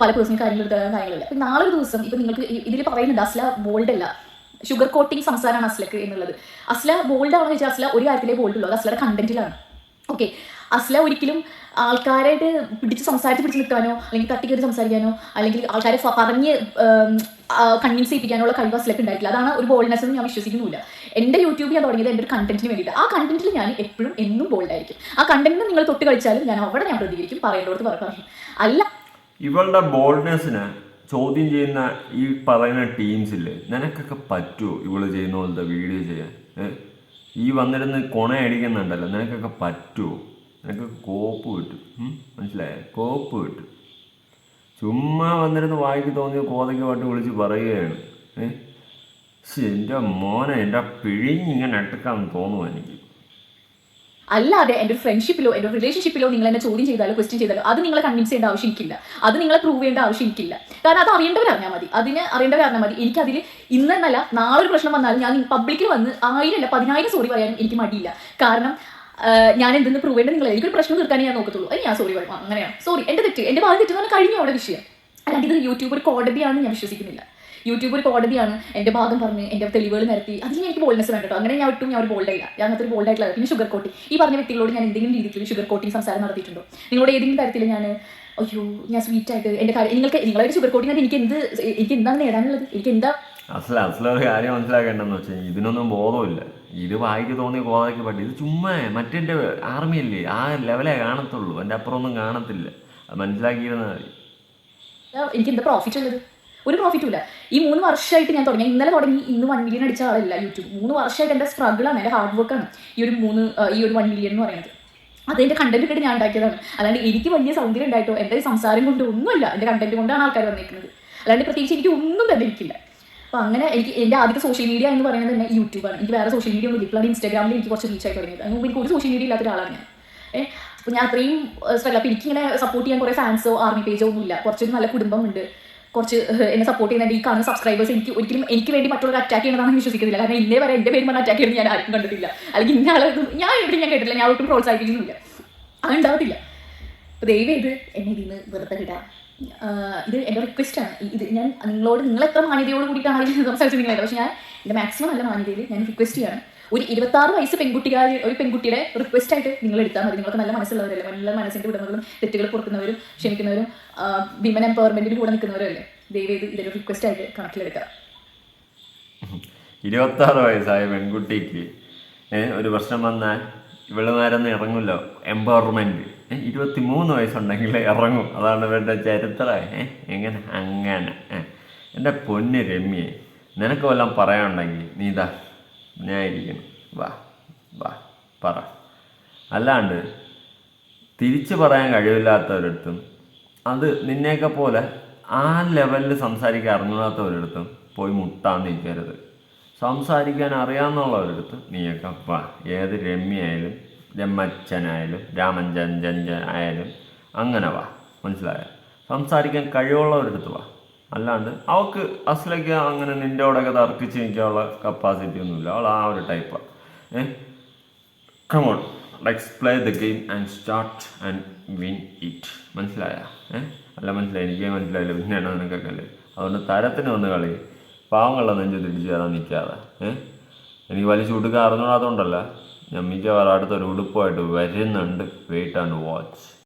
പല പേഴ്സണൽ കാര്യങ്ങൾ എടുക്കാൻ കാര്യങ്ങളില്ല. അപ്പം നാളെ ഒരു ദിവസം ഇപ്പം നിങ്ങൾക്ക് ഇതിൽ പറയുന്നുണ്ട് അസ്ല ബോൾഡ് അല്ല. ഷുഗർ കോട്ടിങ് സംസാരമാണ് അസ്ലക്ക് എന്നുള്ളത്. അസ്ല ബോൾഡ് ആണെന്ന് വെച്ചാൽ അസ്ല ഒരു കാര്യത്തിലേ ബോൾഡ് ഉള്ളൂ. അത് അസ്ലയുടെ കണ്ടന്റിലാണ് ഓക്കെ അസ്ല ഒരിക്കലും ആൾക്കാരായിട്ട് പിടിച്ച് സംസാരിച്ച് പിടിച്ച് നിൽക്കാനോ അല്ലെങ്കിൽ തട്ടിക്കറി സംസാരിക്കാനോ അല്ലെങ്കിൽ ആൾക്കാരെ പറഞ്ഞ് കൺവിൻസ് ചെയ്യിപ്പിക്കാനുള്ള കഴിവ് അസ്ലക്ക് ഉണ്ടായിട്ടില്ല. അതാണ് ഒരു ബോൾഡ്നെസ് എന്ന് ഞാൻ വിശ്വസിക്കുന്നില്ല എന്റെ യൂട്യൂബ് ഞാൻ തുടങ്ങിയത് എന്റെ ഒരു കണ്ടന്റിന് വേണ്ടിയിട്ട്. ആ കണ്ടന്റിൽ ഞാൻ എപ്പോഴും എന്നും ബോൾഡായിരിക്കും ആ കണ്ടന്റിന് നിങ്ങൾ തൊട്ട് കഴിച്ചാലും ഞാൻ അവിടെ ഞാൻ പ്രതികരിക്കും. പറയേണ്ടവർക്ക് പറ- പറയും. അല്ല
ഇവളുടെ ബോൾഡ്നെസ്സിനെ ചോദ്യം ചെയ്യുന്ന ഈ പറയുന്ന ടീംസില്ലേ നിനക്കൊക്കെ പറ്റുമോ ഇവൾ ചെയ്യുന്ന പോലത്തെ വീഡിയോ ചെയ്യാൻ? ഈ വന്നിരുന്ന് കൊണയടിക്കുന്നുണ്ടല്ലോ നിനക്കൊക്കെ പറ്റുമോ നിനക്ക് കോപ്പ് കിട്ടും. മനസ്സിലായ? കോപ്പ് കിട്ടും. ചുമ്മാ വന്നിരുന്ന് വായിക്ക് തോന്നിയ കോതയ്ക്ക് പാട്ട് വിളിച്ച് പറയുകയാണ്. ഏ? എന്റെ മോനെ എന്റെ പിഴിഞ്ഞിങ്ങനെ തോന്നുന്നു എനിക്ക്.
അല്ലാതെ എന്റെ ഒരു ഫ്രണ്ട്ഷിപ്പിലോ എന്റെ റിലേഷൻഷിപ്പിലോ നിങ്ങൾ എന്നെ ചോദ്യം ചെയ്താലോ ക്വസ്റ്റ്യൻ ചെയ്താലോ അത് നിങ്ങളെ കൺവിൻസ് ചെയ്യേണ്ട ആവശ്യം എനിക്കില്ല അത് നിങ്ങളെ പ്രൂവ് ചെയ്യേണ്ട ആവശ്യം എനിക്കില്ല കാരണം അത് അറിയേണ്ടവർ അറിഞ്ഞാൽ മതി. അതിന് അറിയേണ്ടവർ അറിഞ്ഞാൽ മതി. എനിക്ക് അതിൽ ഇന്നെന്നല്ല നാളെ ഒരു പ്രശ്നം വന്നാലും ഞാൻ പബ്ലിക്കിൽ വന്ന് ആയിരം അല്ല പതിനായിരം സോറി പറയാനും എനിക്ക് മടിയില്ല. കാരണം ഞാൻ എന്തെന്ന് പ്രൂവ് ചെയ്യേണ്ട നിങ്ങൾ എനിക്കൊരു പ്രശ്നം തീർക്കാനേ ഞാൻ നോക്കത്തുള്ളൂ. അത് ഞാൻ സോറി പറയും അങ്ങനെയാണ്. സോറി എന്റെ തെറ്റ്. എന്റെ ഭാഗം തെറ്റ് എന്ന് പറഞ്ഞാൽ കഴിഞ്ഞു അവിടെ വിഷയം. അല്ലാണ്ട് ഇത് യൂട്യൂബ് ഒരു കോടതിയാണെന്ന് ഞാൻ വിശ്വസിക്കുന്നില്ല. യൂട്യൂബ് ഒരു കോടതിയാണ്. എന്റെ ഭാഗം പറഞ്ഞ് എന്റെ തെളിവുകൾ നിരത്തി. അതിന് എനിക്ക് ബോൾഡ്നെസ് വേണ്ട കേട്ടോ. അങ്ങനെ ഞാൻ ഒട്ടും ഞാൻ ഒരു ബോൾഡ് അല്ല. ഞാൻ അങ്ങനത്തെ ഒരു ബോൾഡ് ആയിട്ടുള്ള പിന്നെ ഷുഗർ കോട്ടി ഈ പറഞ്ഞ വ്യക്തികളോട് ഞാൻ എന്തെങ്കിലും രീതിയിൽ ഷുഗർ കോട്ടിങ് സംസാരം നടത്തിയിട്ടുണ്ടോ? നിങ്ങളോട് ഏതെങ്കിലും തരത്തിൽ ഞാൻ അയ്യോ ഞാൻ സ്വീറ്റ് ആയിട്ട് എന്റെ കാര്യം നിങ്ങൾക്ക് നിങ്ങളൊരു ഷുഗർ കോട്ടിങ് എനിക്ക് എന്ത് എനിക്ക് എന്താണ് നേടാനുള്ളത്? എനിക്ക് എന്താ?
അസല അസല ഒരു കാര്യം മനസ്സിലാക്കേണ്ടെന്ന് വെച്ചാൽ ഇതിനൊന്നും ബോധമില്ല ഇത് വായിക്ക് തോന്നി കോതയ്ക്ക് പറ്റി ഇത് ചുമ്മാ മറ്റേ ആർമി അല്ലേ? ആ ലെവലേ കാണത്തുള്ളൂ. എന്റെ അപ്പുറമൊന്നും കാണത്തില്ല. അത് മനസ്സിലാക്കിയിരുന്നാൽ മതി.
എനിക്ക് എന്താ പ്രോഫിറ്റ് ഉള്ളത്? ഒരു പ്രോഫിറ്റും ഇല്ല. ഈ മൂന്ന് വർഷമായിട്ട് ഞാൻ തുടങ്ങി. ഇന്നലെ തുടങ്ങി. ഇന്ന് വൺ മില്യൺ അടിച്ച ആളല്ല യൂട്യൂബ്. മൂന്ന് വർഷമായിട്ട് എന്റെ സ്ട്രഗിളാണ് എന്റെ ഹാർഡ് വർക്കാണ് ഈ ഒരു മൂന്ന് ഈ ഒരു വൺ മില്യൺ എന്ന് പറയുന്നത്. അതിന്റെ കണ്ടന്റ് കിട്ടി ഞാൻ ഉണ്ടാക്കിയതാണ്. അല്ലാണ്ട് എനിക്ക് വലിയ സൗന്ദര്യം ഉണ്ടായിട്ടോ എന്റെ സംസാരം കൊണ്ട് ഒന്നുമില്ല എന്റെ കണ്ടന്റ് കൊണ്ടാണ് ആൾക്കാർ വന്നിരിക്കുന്നത് അല്ലാണ്ട് പ്രത്യേകിച്ച് എനിക്ക് ഒന്നും തന്നെ എനിക്കില്ല അപ്പോൾ അങ്ങനെ എനിക്ക് എന്റെ ആദ്യത്തെ സോഷ്യൽ മീഡിയ എന്ന് പറയുന്നത് തന്നെ യൂട്യൂബാണ് എനിക്ക് വേറെ സോഷ്യൽ മീഡിയ ഒന്നും ഇൻസ്റ്റാഗ്രാമിൽ എനിക്ക് കുറച്ച് റീച്ച് ആയി തുടങ്ങിയത്. അതിന് മുമ്പ് എനിക്ക് ഒരു സോഷ്യൽ മീഡിയ ഇല്ലാത്ത ഒരാളാണ് ഞാൻ. ഏഹ് അപ്പോൾ ഞാൻ അത്രയും സ്ട്രഗിൾ അപ്പോൾ എനിക്കിങ്ങനെ സപ്പോർട്ട് ചെയ്യാൻ കുറേ ഫാൻസോ ആർമി പേജോ ഒന്നുമില്ല. കുറച്ചൊരു നല്ല കുടുംബമുണ്ട്. കുറച്ച് എന്നെ സപ്പോർട്ട് ചെയ്യുന്ന ഈ കാണുന്ന സബ്സ്ക്രൈബേഴ്സ് എനിക്ക് ഒരിക്കലും എനിക്ക് വേണ്ടി മറ്റുള്ളവർ അറ്റാക്ക് ചെയ്യണമെന്നാണ് വിശ്വസിക്കുന്നില്ല. കാരണം ഇന്നേ വരെ എന്റെ പേര് പറഞ്ഞ അറ്റാക്ക് ചെയ്യുന്നത് ഞാൻ ആരും കണ്ടിട്ടില്ല. അല്ലെങ്കിൽ ഇന്ന ആളെ ഞാൻ എവിടെ ഞാൻ കേട്ടില്ല ഞാൻ ഒട്ടും പ്രോത്സാഹിപ്പിക്കുന്നില്ല. അതുണ്ടാവത്തില്ല. അപ്പോൾ ദയവ് ചെയ്ത് എന്നെ ഇതിൽ വെറുതെ വിടാം. ഇത് എന്റെ റിക്വസ്റ്റ് ആണ്. ഇത് ഞാൻ നിങ്ങളോട് നിങ്ങൾ എത്ര മാന്യതയോട് കൂടിയിട്ടാണ് സംസാരിച്ചത് നിങ്ങളായിട്ട് പക്ഷേ ഞാൻ എന്റെ മാക്സിമം നല്ല മാന്യതയിൽ ഞാൻ റിക്വസ്റ്റ് ചെയ്യാണ്. ഒരു ഇരുപത്താറ് വയസ്സ് പെൺകുട്ടികളെ ഒരു പെൺകുട്ടിയുടെ റിക്വസ്റ്റ് ആയിട്ട് നിങ്ങൾ എടുത്താൽ മതി. നിങ്ങൾക്ക് നല്ല മനസ്സുള്ളവരല്ലേ? നല്ല മനസ്സിന്റെ ഉടമകളും തെറ്റുകൾ പൊറുക്കുന്നവരും ക്ഷമിക്കുന്നവരും വിമൻ എംപവർമെന്റിൽ കൂടെ നിൽക്കുന്നവരല്ലേ ദയവ് ചെയ്ത് ഇതൊരു റിക്വസ്റ്റ് ആയിട്ട് കണക്കിലെടുക്കുക.
ഇരുപത്താറ് വയസ്സായ പെൺകുട്ടിക്ക് ഒരു പ്രശ്നം വന്നാൽ ഇവളുമാരൊന്നും ഇറങ്ങുമല്ലോ? എംപവർമെന്റ് ഇരുപത്തി മൂന്ന് വയസ്സുണ്ടെങ്കിൽ ഇറങ്ങും. അതാണ് ഇവരുടെ ചരിത്രം. എങ്ങനെ? അങ്ങനെ. എന്റെ പൊന്ന് രമ്യെ നിനക്ക് വല്ലതും പറയാനുണ്ടെങ്കിൽ നീ ഇതാ. ഞാൻ ഇരിക്കണം വാ വാ പറ. അല്ലാണ്ട് തിരിച്ചു പറയാൻ കഴിവില്ലാത്തവരടുത്തും അത് നിന്നെയൊക്കെ പോലെ ആ ലെവലിൽ സംസാരിക്കാൻ അറിഞ്ഞില്ലാത്തവരടുത്തും പോയി മുട്ടാന്ന് നിൽക്കരുത്. സംസാരിക്കാൻ അറിയാമെന്നുള്ളവരടുത്ത് നീയൊക്കെ വാ. ഏത് രമ്യായാലും രമ്മച്ചനായാലും ജൻ ജൻ ആയാലും അങ്ങനെ വാ. മനസ്സിലായോ? സംസാരിക്കാൻ കഴിവുള്ളവരടുത്ത് വാ. അല്ലാണ്ട് അവൾക്ക് അസലയ്ക്ക് അങ്ങനെ നിന്റെ കൂടെയൊക്കെ തർക്കിച്ച് നിൽക്കാനുള്ള കപ്പാസിറ്റി ഒന്നുമില്ല. അവൾ ആ ഒരു ടൈപ്പാണ് ഏ? Come on on, play the game and start and win it മനസ്സിലായ? ഏ? അല്ല മനസ്സിലായി. എനിക്ക് മനസ്സിലായില്ല. പിന്നെയാണ് നിനക്കൊക്കെ അല്ലേ അതുകൊണ്ട് തരത്തിന് വന്ന് കളി. പാവങ്ങളുടെ നെഞ്ച് തിരിച്ചു ചേരാൻ നിൽക്കാതെ. ഏ? എനിക്ക് വലിയ ചുടുക്ക അറിഞ്ഞൂടാത്തതുകൊണ്ടല്ല ഞാൻ മിക്കവാറും അടുത്തൊരു ഉടുപ്പായിട്ട് വരുന്നുണ്ട്. Wait and watch